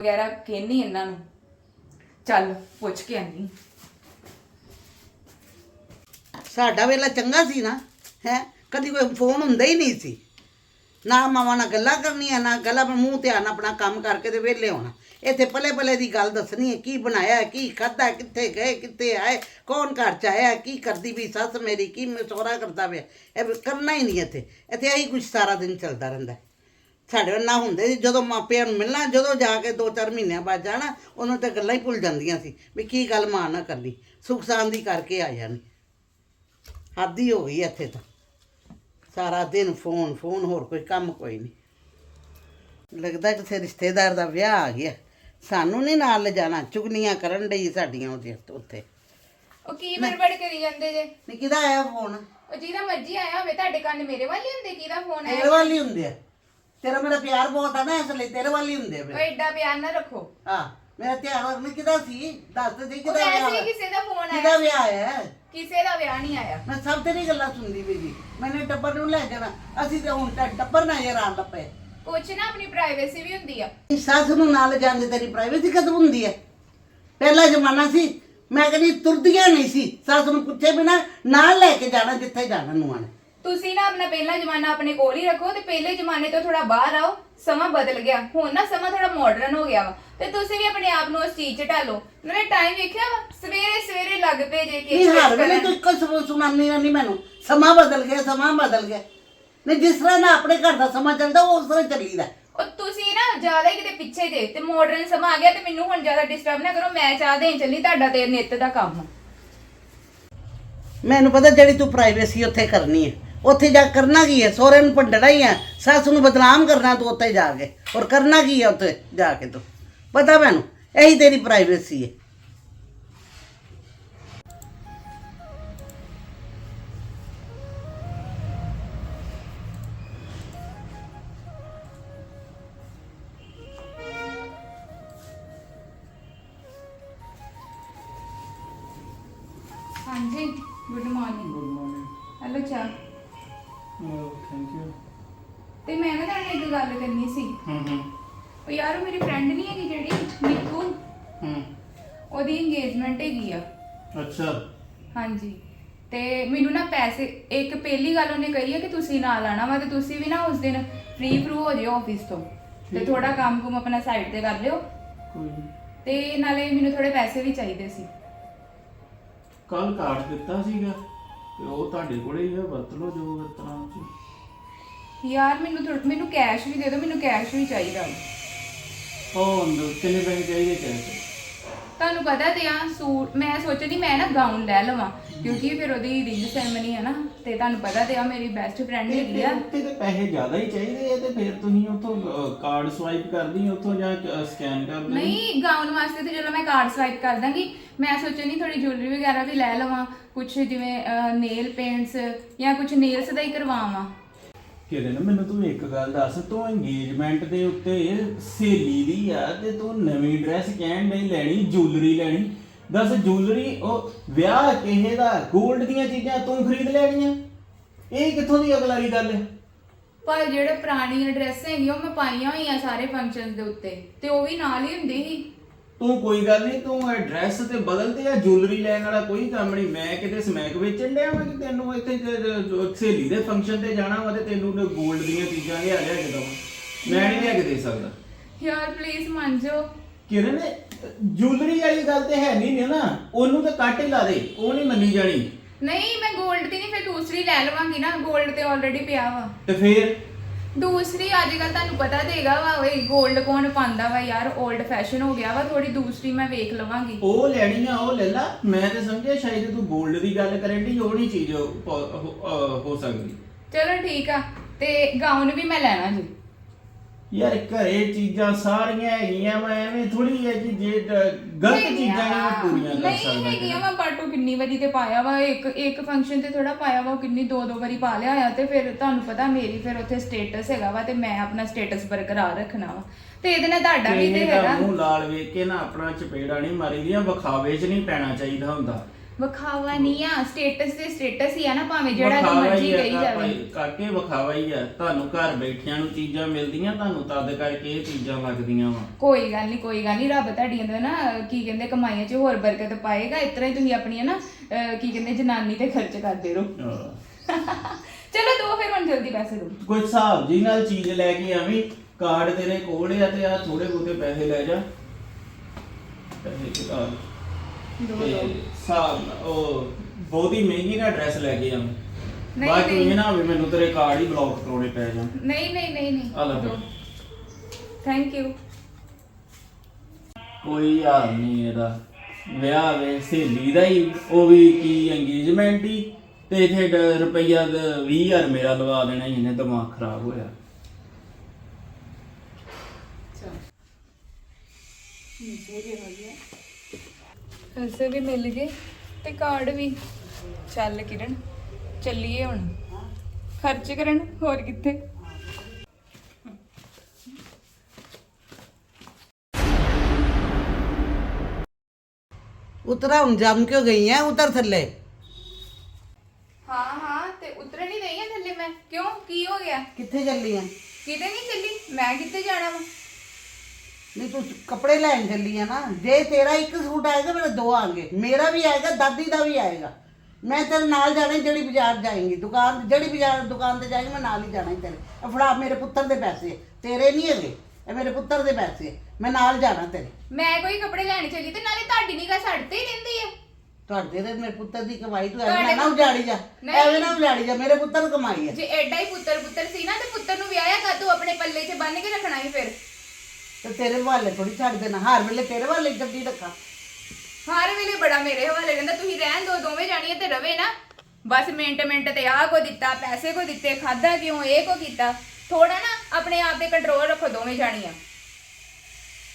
ਵਗੈਰਾ ਕਹਿੰਨੀ ਇਹਨਾਂ ਨੂੰ। ਚੱਲ ਪੁੱਛ ਕੇ ਆਨੀ। ਸਾਡਾ ਵੇਲਾ ਚੰਗਾ ਸੀ ਨਾ, ਹੈ? ਕਦੀ ਕੋਈ ਫੋਨ ਹੁੰਦਾ ਹੀ ਨਹੀਂ ਸੀ। ਨਾ ਮਾਵਾਂ ਨਾਲ ਗੱਲਾਂ ਕਰਨੀਆਂ, ਨਾ ਗੱਲਾਂ ਪਰ ਮੂੰਹ ਧਿਆਨ ਆਪਣਾ ਕੰਮ ਕਰਕੇ ਤੇ ਵਿਹਲੇ ਹੋਣਾ। ਇੱਥੇ ਪਲੇ ਪਲੇ ਦੀ ਗੱਲ ਦੱਸਣੀ ਹੈ, ਕੀ ਬਣਾਇਆ, ਕੀ ਖਾਧਾ, ਕਿੱਥੇ ਗਏ, ਕਿੱਥੇ ਆਏ, ਕੌਣ ਘਰ ਚ ਆਇਆ, ਕੀ ਕਰਦੀ ਵੀ ਸੱਸ ਮੇਰੀ, ਕੀ ਮੈਂ ਮਸੋਰਾ ਕਰਦਾ ਪਿਆ। ਇਹ ਕਰਨਾ ਹੀ ਨਹੀਂ ਇੱਥੇ। ਇੱਥੇ ਇਹੀ ਕੁਝ ਸਾਰਾ ਦਿਨ ਚੱਲਦਾ ਰਹਿੰਦਾ ਸਾਡੇ ਵੱਲ ਨਾ ਹੁੰਦੇ ਸੀ। ਜਦੋਂ ਮਾਪਿਆਂ ਨੂੰ ਮਿਲਣਾ ਜਦੋਂ ਜਾ ਕੇ 2-4 ਮਹੀਨਿਆਂ ਬਾਅਦ ਜਾਣਾ ਉਹਨਾਂ ਤੇ ਗੱਲਾਂ ਹੀ ਭੁੱਲ ਜਾਂਦੀਆਂ ਸੀ ਵੀ ਕੀ ਗੱਲ ਮਾਂ ਨਾ ਕਰਨੀ ਸੁਖ ਸਾਂਦੀ ਕਰਕੇ ਆ ਜਾਣੀ। ਹੱਦ ਹੀ ਗਈ ਇੱਥੇ ਤਾਂ। ਸਾਰਾ ਦਿਨ ਫੋਨ ਫੋਨ ਹੋਰ ਕੋਈ ਕੰਮ ਕੋਈ ਨਹੀਂ। ਲੱਗਦਾ ਕਿਸੇ ਰਿਸ਼ਤੇਦਾਰ ਦਾ ਵਿਆਹ ਆ ਗਿਆ। ਸਾਨੂੰ ਨਹੀਂ ਨਾਲ ਲਿਜਾਣਾ ਚੁਗਲੀਆਂ ਕਰਨ ਡਈ ਸਾਡੀਆਂ ਉਹਦੇ ਉੱਥੇ। ਉਹ ਕੀ ਬੜਬੜ ਕਰੀ ਜਾਂਦੇ ਜੇ? ਨਹੀਂ ਕਿਹਦਾ ਆਇਆ ਫੋਨ? ਉਹ ਜਿਹਦਾ ਮਰਜ਼ੀ ਆਇਆ ਹੋਵੇ ਤੁਹਾਡੇ ਕੰਨ ਮੇਰੇ ਵੱਲ ਹੀ ਹੁੰਦੇ ਕਿਹਦਾ ਫੋਨ ਤੇਰੇ ਹੈ ਵੱਲ ਹੀ ਹੁੰਦੇ ਆ। ਤੇਰਾ ਮੇਰਾ ਪਿਆਰ ਬਹੁਤ ਆ ਨਾ ਇਸ ਲਈ ਤੇਰੇ ਵੱਲ ਹੁੰਦੇ ਫਿਰ। ਐਡਾ ਪਿਆਰ ਨਾ ਰੱਖੋ। ਹਾਂ ਮੇਰਾ ਧਿਆਨ ਰੱਖਣਾ ਕਿਹਦਾ ਸੀ? ਦੱਸ ਦੇ ਉਹ ਕਿਹਦਾ ਵਿਆਹ ਹੀ ਹੈ? ਕਿਸੇ ਦਾ ਫੋਨ ਕਿਹਦਾ ਆਇਆ ਵਿਆਹ ਹੈ ਕਿਸੇ ਦਾ ਵਿਆਹ ਨਹੀਂ ਆਇਆ। ਮੈਂ ਸਭ ਤੇਰੀ ਗੱਲਾਂ ਸੁਣਦੀ ਵੀ ਜੀ ਮੈਨੇ ਟੱਬਰ ਨੂੰ ਲੈ ਜਾਣਾ ਅਸੀਂ ਤੇ ਹੁਣ ਤਾਂ ਟੱਬਰ ਨਜ਼ਰ ਆਣ ਲੱਪੇ। ਕੁਛ ਨਾ ਆਪਣੀ ਪ੍ਰਾਈਵੇਸੀ ਵੀ ਹੁੰਦੀ ਆ। ਸੱਸ ਨੂੰ ਨਾਲ ਜਾਂਦੇ ਤੇਰੀ ਪ੍ਰਾਈਵੇਸੀ ਕਦੋਂ ਹੁੰਦੀ ਹੈ ਪਹਿਲਾ ਜ਼ਮਾਨਾ ਸੀ ਮੈਂ ਕਹਿੰਦੀ ਤੁਰਦੀਆਂ ਨਹੀਂ ਸੀ। ਸੱਸ ਨੂੰ ਪੁੱਛੇ ਬਿਨਾ ਨਾਲ ਲੈ ਕੇ ਜਾਣਾ ਜਿੱਥੇ ਜਾਣਾ ਨੂੰ। ਆਣਾ ਤੁਸੀਂ ਨਾ ਆਪਣਾ ਪਹਿਲਾ ਜ਼ਮਾਨਾ ਆਪਣੇ ਕੋਲ ਹੀ ਰੱਖੋ ਤੇ ਪਹਿਲੇ ਜ਼ਮਾਨੇ ਤੋਂ ਥੋੜਾ ਬਾਹਰ ਆਓ ਸਮਾਂ ਬਦਲ ਗਿਆ। ਹੁਣ ਨਾ ਸਮਾਂ ਥੋੜਾ ਮਾਡਰਨ ਹੋ ਗਿਆ ਵਾ। ਤੇ ਤੁਸੀਂ ਵੀ ਆਪਣੇ ਆਪ ਨੂੰ ਉਸ ਚੀਜ਼ 'ਚ ਢਾਲੋ। ਨਾਲੇ ਟਾਈਮ ਵੇਖਿਆ ਵਾ ਸਵੇਰੇ ਸਵੇਰੇ ਲੱਗ ਪਏ ਜੇ ਨਹੀਂ ਕਿ ਹਰ ਵੇਲੇ ਤੂੰ ਇੱਕੋ ਸਭ ਸੁਣਾਉਂਦੀ ਨਹੀਂ ਮੈਨੂੰ। ਸਮਾਂ ਬਦਲ ਗਿਆ ਸਮਾਂ ਬਦਲ ਗਿਆ। ਨਹੀਂ ਜਿਸ ਤਰ੍ਹਾਂ ਨਾ ਆਪਣੇ ਘਰ ਦਾ ਸਮਾਂ ਚੱਲਦਾ ਉਸ ਤਰ੍ਹਾਂ ਚੱਲੀਦਾ। ਉਹ ਤੁਸੀਂ ਨਾ ਜ਼ਿਆਦਾ ਹੀ ਕਿਤੇ ਪਿੱਛੇ ਜੇ ਤੇ ਮਾਡਰਨ ਸਮਾਂ ਆ ਗਿਆ ਤੇ ਮੈਨੂੰ ਹੁਣ ਜ਼ਿਆਦਾ ਡਿਸਟਰਬ ਨਾ ਕਰੋ ਮੈਂ ਚਾਹ ਦੇਣ ਚੱਲੀ ਤੁਹਾਡਾ ਤੇ ਨਿੱਤ ਦਾ ਕੰਮ। ਆ। ਮੈਨੂੰ ਪਤਾ ਜਿਹੜੀ ਤੂੰ ਪ੍ਰਾਈਵੇਸੀ ਉੱਥੇ ਕਰਨੀ ਹੈ। ਉੱਥੇ ਜਾ ਕੇ ਕਰਨਾ ਕੀ ਹੈ? ਸਹੁਰੇ ਨੂੰ ਭੰਡਣਾ ਹੀ ਹੈ। ਸੱਸ ਨੂੰ ਬਦਨਾਮ ਕਰਨਾ ਤੂੰ ਉੱਥੇ ਜਾ ਕੇ। ਔਰ ਕਰਨਾ ਕੀ ਹੈ ਉੱਥੇ ਜਾ ਕੇ ਤੂੰ? ਪਤਾ ਮੈਨੂੰ ਇਹੀ ਤੇਰੀ ਪ੍ਰਾਈਵੇਸੀ ਹੈ। ਉਹਦੀ ਇੰਗੇਜਮੈਂਟ ਹੈਗੀ ਆ। ਅੱਛਾ। ਹਾਂਜੀ। ਤੇ ਮੈਨੂੰ ਨਾ ਪੈਸੇ ਇੱਕ ਪਹਿਲੀ ਗੱਲ ਉਹਨੇ ਕਹੀ ਹੈ ਕਿ ਤੁਸੀਂ ਨਾਲ ਆਣਾ ਵਾ ਤੇ ਤੁਸੀਂ ਵੀ ਨਾ ਉਸ ਦਿਨ ਫ੍ਰੀ ਫਰੂ ਹੋ ਜਿਓ ਆਫਿਸ ਤੋਂ। ਤੇ। ਥੋੜਾ ਕੰਮ ਕੁਮ ਆਪਣਾ ਸਾਈਡ ਤੇ ਕਰ ਲਿਓ। ਕੋਈ ਤੇ ਨਾਲੇ ਮੈਨੂੰ ਥੋੜੇ ਪੈਸੇ ਵੀ ਚਾਹੀਦੇ ਸੀ। ਕੱਲ ਕਾਰਡ ਦਿੱਤਾ ਸੀਗਾ ਤੇ ਉਹ ਤੁਹਾਡੇ ਕੋਲੇ ਹੀ ਹੈ ਵਰਤ ਲਓ ਜੋ ਵਰਤਣਾ ਚ ਯਾਰ ਮੈਨੂੰ ਥੋੜ੍ਹ- ਮੈਨੂੰ ਕੈਸ਼ ਵੀ ਦੇ ਦਿਓ ਮੈਨੂੰ ਕੈਸ਼ ਵੀ ਚਾਹੀਦਾ। ਵਾ। ਉਹ ਅੰਦਰ ਕਿੰਨੇ ਪੈਸੇ ਚਾਹੀਦੇ ਕੈਸ਼ ਤੁਹਾਨੂੰ ਪਤਾ ਤੇ ਆ ਸੂਟ ਮੈਂ ਸੋਚਦੀ ਮੈਂ ਨਾ ਗਾਊਨ ਲੈ ਲਵਾਂ ਕਿਉਂਕਿ ਫਿਰ ਉਹਦੀ ਰਿੰਗ ਸੈਰਮਨੀ ਹੈ ਨਾ ਤੇ ਤੁਹਾਨੂੰ ਪਤਾ ਤੇ ਆ ਮੇਰੀ ਬੈਸਟ ਫਰੈਂਡ ਹੈਗੀ ਆ। ਤੇ ਪੈਸੇ ਜ਼ਿਆਦਾ ਹੀ ਚਾਹੀਦੇ ਆ ਤੇ ਫਿਰ ਤੁਸੀਂ ਉੱਥੋਂ ਕਾਰਡ ਸਵਾਈਪ ਕਰਦੀ ਉੱਥੋਂ ਜਾਂ ਸਕੈਨ ਕਰਦੇ ਨਹੀਂ ਗਾਊਨ ਵਾਸਤੇ ਤੇ ਜਦੋਂ ਮੈਂ ਕਾਰਡ ਸਵਾਈਪ ਕਰ ਦਾਂਗੀ ਮੈਂ ਸੋਚਣੀ ਥੋੜੀ ਜੁਐਲਰੀ ਵਗੈਰਾ ਵੀ ਲੈ ਲਵਾਂ ਕੁਝ ਜਿਵੇਂ ਨੇਲ ਪੇਂਟਸ ਜਾਂ ਕੁਝ ਨੇਲਸ ਦਾ ਹੀ ਕਰਵਾਵਾਂ। ਕਿਰਨ ਮੈਨੂੰ ਤੂੰ ਇੱਕ ਗੱਲ ਦੱਸ, ਤੂੰ ਇੰਗੇਜਮੈਂਟ ਦੇ ਉੱਤੇ ਸਹੇਲੀ ਦੀ ਆ ਤੇ ਤੂੰ ਨਵੀਂ ਡਰੈਸ ਕਹਿਣ ਨਹੀਂ ਲੈਣੀ ਜੁਐਲਰੀ ਲੈਣੀ। ਦੱਸ ਜੁਐਲਰੀ ਉਹ ਵਿਆਹ ਕਿਸੇ ਦਾ 골ਡ ਦੀਆਂ ਚੀਜ਼ਾਂ ਤੂੰ ਖਰੀਦ ਲੈਣੀਆਂ? ਇਹ ਕਿੱਥੋਂ ਦੀ ਅਗਲਾਈ ਗੱਲ ਹੈ? ਪਰ ਜਿਹੜੇ ਪੁਰਾਣੀਆਂ ਡਰੈਸਾਂ ਹੈਗੀਆਂ, ਉਹ ਮੈਂ ਪਾਈਆਂ ਹੋਈਆਂ ਸਾਰੇ ਫੰਕਸ਼ਨਸ ਦੇ ਉੱਤੇ, ਤੇ ਉਹ ਵੀ ਨਾਲ ਹੀ ਹੁੰਦੀ ਸੀ। ਤੂੰ ਕੋਈ ਗੱਲ ਨਹੀਂ ਤੂੰ ਐਡਰੈਸ ਤੇ ਬਦਲ ਤੇ ਆ ਜੁਐਲਰੀ ਲੈਣ ਵਾਲਾ ਕੋਈ ਕੰਮ ਨਹੀਂ। ਮੈਂ ਕਿਤੇ ਸਮੈਕ ਵੇਚਣ ਡਿਆ ਮੈਂ ਤੈਨੂੰ ਇੱਥੇ ਸਹੇਲੀ ਦੇ ਫੰਕਸ਼ਨ ਤੇ ਜਾਣਾ ਵਾ ਤੇ ਤੈਨੂੰ 골ਡ ਦੀਆਂ ਚੀਜ਼ਾਂ ਲਿਆ ਲਿਆ ਕੇ ਦਵਾਂ। ਮੈਂ ਨਹੀਂ ਲਿਆ ਕੇ ਦੇ ਸਕਦਾ। ਯਾਰ ਪਲੀਜ਼ ਮੰਨ ਜਾਓ। ਕਿਰਨ ਜੁਐਲਰੀ ਵਾਲੀ ਗੱਲ ਤੇ ਹੈ ਨਹੀਂ ਨਾ। ਉਹਨੂੰ ਤਾਂ ਕੱਟ ਲਾ ਦੇ ਉਹ ਨਹੀਂ ਮੰਨੀ ਜਾਣੀ। ਨਹੀਂ ਮੈਂ 골ਡ ਦੀ ਨਹੀਂ ਫਿਰ ਦੂਸਰੀ ਲੈ ਲਵਾਂਗੀ ਨਾ। 골ਡ ਤੇ ਆਲਰੇਡੀ ਪਿਆ ਵਾ। ਤੇ ਫੇਰ? ਦੂਸਰੀ ਅੱਜ ਕੱਲ ਤੁਹਾਨੂੰ ਪਤਾ ਦੇਗਾ ਵਾ ਇਹ 골ਡ ਕੌਣ ਪਾਉਂਦਾ ਵਾ ਯਾਰ 올ਡ ਫੈਸ਼ਨ ਹੋ ਗਿਆ ਵਾ ਥੋੜੀ ਦੂਸਰੀ ਮੈਂ ਵੇਖ ਲਵਾਂਗੀ। ਉਹ ਲੈਣੀ ਆ ਉਹ ਲੈ ਲਾ। ਮੈਂ ਤੇ ਸਮਝਿਆ ਸ਼ਾਇਦ ਤੂੰ 골ਡ ਦੀ ਗੱਲ ਕਰਨ ਦੀ ਉਹ ਨਹੀਂ ਚੀਜ਼ ਹੋ- ਹੋ ਸਕਦੀ। ਚਲੋ ਠੀਕ ਆ ਤੇ ਗਾਊਨ ਵੀ ਮੈਂ ਲੈਣਾ ਜੀ। ਯਾਰ ਘਰੇ ਚੀਜ਼ਾਂ ਸਾਰੀਆਂ ਹੈਗੀਆਂ ਮੈਂ ਐਵੇਂ ਥੋੜੀ ਹੈ ਕਿ ਜੇ ਡ- ਗਲਤ ਚੀਜ਼ਾਂ ਮੈਂ ਪੂਰੀਆਂ ਕਰ ਨਹੀਂ ਸਕਦਾ ਹੈਗੀਆਂ ਮੈਂ ਪਾਟੂ ਕਿੰਨੀ ਵਾਰੀ ਤੇ ਪਾਇਆ ਵਾ ਇੱਕ ਇੱਕ ਫੰਕਸ਼ਨ ਤੇ ਥੋੜਾ ਪਾਇਆ ਵਾ ਉਹ ਕਿੰਨੀ ਦੋ ਦੋ ਵਾਰੀ ਪਾ ਲਿਆ ਆ ਤੇ ਫਿਰ ਤੁਹਾਨੂੰ ਪਤਾ ਮੇਰੀ ਫਿਰ ਉੱਥੇ ਸਟੇਟਸ ਹੈਗਾ ਵਾ ਤੇ ਮੈਂ ਆਪਣਾ ਸਟੇਟਸ ਬਰਕਰਾਰ ਰੱਖਣਾ ਵਾ। ਤੇ ਇਹਦੇ ਨਾਲ ਤੁਹਾਡਾ ਵੀ ਤੇ ਹੈਗਾ। ਮੂੰਹ ਲਾਲ ਵੇਖ ਕੇ ਨਾ ਆਪਣਾ ਚਪੇੜਾ ਨਹੀਂ ਮਾਰੀ ਦੀਆਂ ਵਿਖਾਵੇ 'ਚ ਨਹੀਂ ਪੈਣਾ ਚਾਹੀਦਾ ਹੁੰਦਾ। ਵਿਖਾਵਾ ਨਹੀਂ ਆ ਸਟੇਟਸ ਤੇ ਸਟੇਟਸ ਹੀ ਆ ਨਾ ਭਾਵੇਂ ਜਿਹੜਾ ਵਿਖਾਵਾ ਮਰਜ਼ੀ ਹੀ ਕਹੀ ਜਾਵੇ। ਭਾਈ, ਕਾਕੇ ਵਿਖਾਵਾ ਹੀ ਆ। ਤੁਹਾਨੂੰ ਘਰ ਬੈਠਿਆਂ ਨੂੰ ਚੀਜ਼ਾਂ ਮਿਲਦੀਆਂ ਤੁਹਾਨੂੰ ਤਦ ਕਰਕੇ ਇਹ ਚੀਜ਼ਾਂ ਲੱਗਦੀਆਂ ਵਾ। ਕੋਈ ਗੱਲ ਨਹੀਂ ਕੋਈ ਗੱਲ ਨਹੀਂ ਰੱਬ ਤੁਹਾਡੀਆਂ ਦਾ ਨਾ ਕੀ ਕਹਿੰਦੇ ਕਮਾਈਆਂ 'ਚ ਹੋਰ ਬਰਕਤ ਪਾਏਗਾ। ਇਸ ਤਰ੍ਹਾਂ ਹੀ ਤੁਸੀਂ ਆਪਣੀਆਂ ਨਾ ਅਹ, ਕੀ ਕਹਿੰਦੇ ਜਨਾਨੀ ਤੇ ਖਰਚ ਕਰਦੇ ਰਹੋ। ਚਲੋ ਦੋ ਫਿਰ ਹੁਣ ਜਲਦੀ ਪੈਸੇ ਦਿਓ ਕੋਈ ਹਿਸਾਬ ਜੀ ਨਾਲ ਚੀਜ਼ ਲੈ ਕੇ ਆਵੀਂ। ਕਾਰਡ ਤੇਰੇ ਕੋਲ ਆ ਤੇ ਆ ਥੋੜੇ ਬਹੁਤੇ ਪੈਸੇ ਲੈ ਜਾ। ਪੈਸੇ ਚੁਕਾ ਦੋ ਨਾਲ ਉਹ ਬਹੁਤੀ ਮਹਿੰਗੀ ਨਾ ਡਰੈਸ ਲੈ ਕੇ ਨਹੀਂ, ਬਾਅਦ ਨਹੀਂ। ਇਹ ਨਾ ਹੋਵੇ ਮੈਨੂੰ ਤੇਰੇ ਕਾਰਡ ਹੀ ਬਲੌਕ ਕਰਾਉਣੇ ਪੈ ਜਾਣ। ਨਹੀਂ ਨਹੀਂ ਨਹੀਂ ਨਹੀਂ। ਆ ਲੈ ਫਿਰ। ਥੈਂਕ ਯੂ ਕੋਈ ਹਾਲ ਨਹੀਂ ਇਹਦਾ। ਵਿਆਹ ਵੇ ਸਹੇਲੀ ਦਾ ਹੀ ਉਹ ਵੀ ਕੀ ਇੰਗੇਜਮੈਂਟ ਹੀ। ਤੇ ਇਥੇ ਰੁਪਈਆ 20000 ਮੇਰਾ ਲਵਾ ਦੇਣਾ ਹੀ ਇਹਨੇ ਦਿਮਾਗ ਖਰਾਬ ਹੋਇਆ। ਪੈਸੇ ਵੀ ਮਿਲ ਗਏ ਤੇ ਕਾਰਡ ਵੀ। ਚੱਲ ਕਿਰਨ ਚੱਲੀਏ ਹੁਣ। ਖਰਚ ਕਰਨ ਹੋਰ ਕਿੱਥੇ? ਉਤਰਾ ਹੁਣ ਜੰਮ ਕਿਉਂ ਗਈ ਹੈ ਉਤਰ ਥੱਲੇ। ਹਾਂ ਹਾਂ ਤੇ ਉਤਰ ਨਹੀਂ ਰਹੀ ਆ ਥੱਲੇ ਮੈਂ। ਕਿਉਂ? ਕੀ ਹੋ ਗਿਆ? ਕਿੱਥੇ ਚੱਲੀ ਹੈ ਕਿਤੇ ਨਹੀਂ ਚੱਲੀ? ਮੈਂ ਕਿੱਥੇ ਜਾਣਾ ਵਾ? ਨਹੀਂ ਤੂੰ ਕੱਪੜੇ ਲੈਣ ਚੱਲੀ ਆ ਨਾ। ਜੇ ਤੇਰਾ ਇੱਕ ਸੂਟ ਆਏਗਾ ਮੇਰੇ ਦੋ ਆਣਗੇ। ਮੇਰਾ ਵੀ ਆਏਗਾ ਦਾਦੀ ਦਾ ਵੀ ਆਏਗਾ। ਮੈਂ ਤੇਰੇ ਨਾਲ ਜਾਣਾ ਈ, ਜਿਹੜੀ ਬਾਜ਼ਾਰ ਜਾਏਂਗੀ। ਦੁਕਾਨ ਜਿਹੜੀ ਬਾਜ਼ਾਰ ਦੁਕਾਨ ਤੇ ਜਾਏਗੀ ਮੈਂ ਨਾਲ ਹੀ ਜਾਣਾ ਈ ਤੇਰੇ। ਇਹ ਫੜਾ ਮੇਰੇ ਪੁੱਤਰ ਦੇ ਪੈਸੇ। ਤੇਰੇ ਨਹੀਂ ਹੈਗੇ। ਇਹ ਮੇਰੇ ਪੁੱਤਰ ਦੇ ਪੈਸੇ। ਮੈਂ ਨਾਲ ਜਾਣਾ ਤੇਰੇ। ਮੈਂ ਕੋਈ ਕੱਪੜੇ ਲੈਣ ਚੱਲੀ ਤੇ ਨਾਲੇ ਤੁਹਾਡੀ ਨਿਗਾਹ ਸਾਡੇ ਤੇ ਹੀ ਰਹਿੰਦੀ ਹੈ ਤੁਹਾਡੇ ਤੇ ਮੇਰੇ ਪੁੱਤਰ ਦੀ ਕਮਾਈ ਤੂੰ ਐਵੇਂ ਨਾ ਉਜਾੜੀ ਜਾ। ਨਹੀਂ। ਐਵੇਂ ਨਾ ਉਜਾੜੀ ਜਾ। ਮੇਰੇ ਪੁੱਤਰ ਕਮਾਈ ਹੈ ਜੇ ਐਡਾ ਹੀ ਪੁੱਤਰ ਪੁੱਤਰ ਸੀ ਨਾ ਤੇ ਪੁੱਤਰ ਨੂੰ ਵਿਆਹਿਆ ਕਰ ਤੂੰ ਆਪਣੇ ਪੱਲੇ 'ਚ ਬੰਨ ਕੇ ਰੱਖਣਾ ਹੀ ਫਿਰ। ਤੇ ਤੇਰੇ ਹਵਾਲੇ ਥੋੜੀ ਛੱਡ ਦੇਣਾ। ਹਰ ਵੇਲੇ ਤੇਰੇ ਹਵਾਲੇ ਗੱਡੀ ਰੱਖਾਂ। ਹਰ ਵੇਲੇ ਬੜਾ ਮੇਰੇ ਹਵਾਲੇ ਰਹਿੰਦਾ। ਤੁਸੀਂ ਰਹਿਣ ਦੋ ਦੋਵੇਂ ਜਾਣੀਆਂ ਤੇ ਰਵੇ ਨਾ। ਬਸ ਮਿੰਟ ਮਿੰਟ ਤੇ ਆਹ ਕੋ ਦਿੱਤਾ ਪੈਸੇ ਕੋ ਦਿੱਤੇ ਖਾਦਾ ਕਿਉਂ ਇਹ ਕੋ ਕੀਤਾ। ਥੋੜਾ ਨਾ ਆਪਣੇ ਆਪ ਤੇ ਕੰਟਰੋਲ ਰੱਖੋ ਦੋਵੇਂ ਜਾਣੀਆਂ।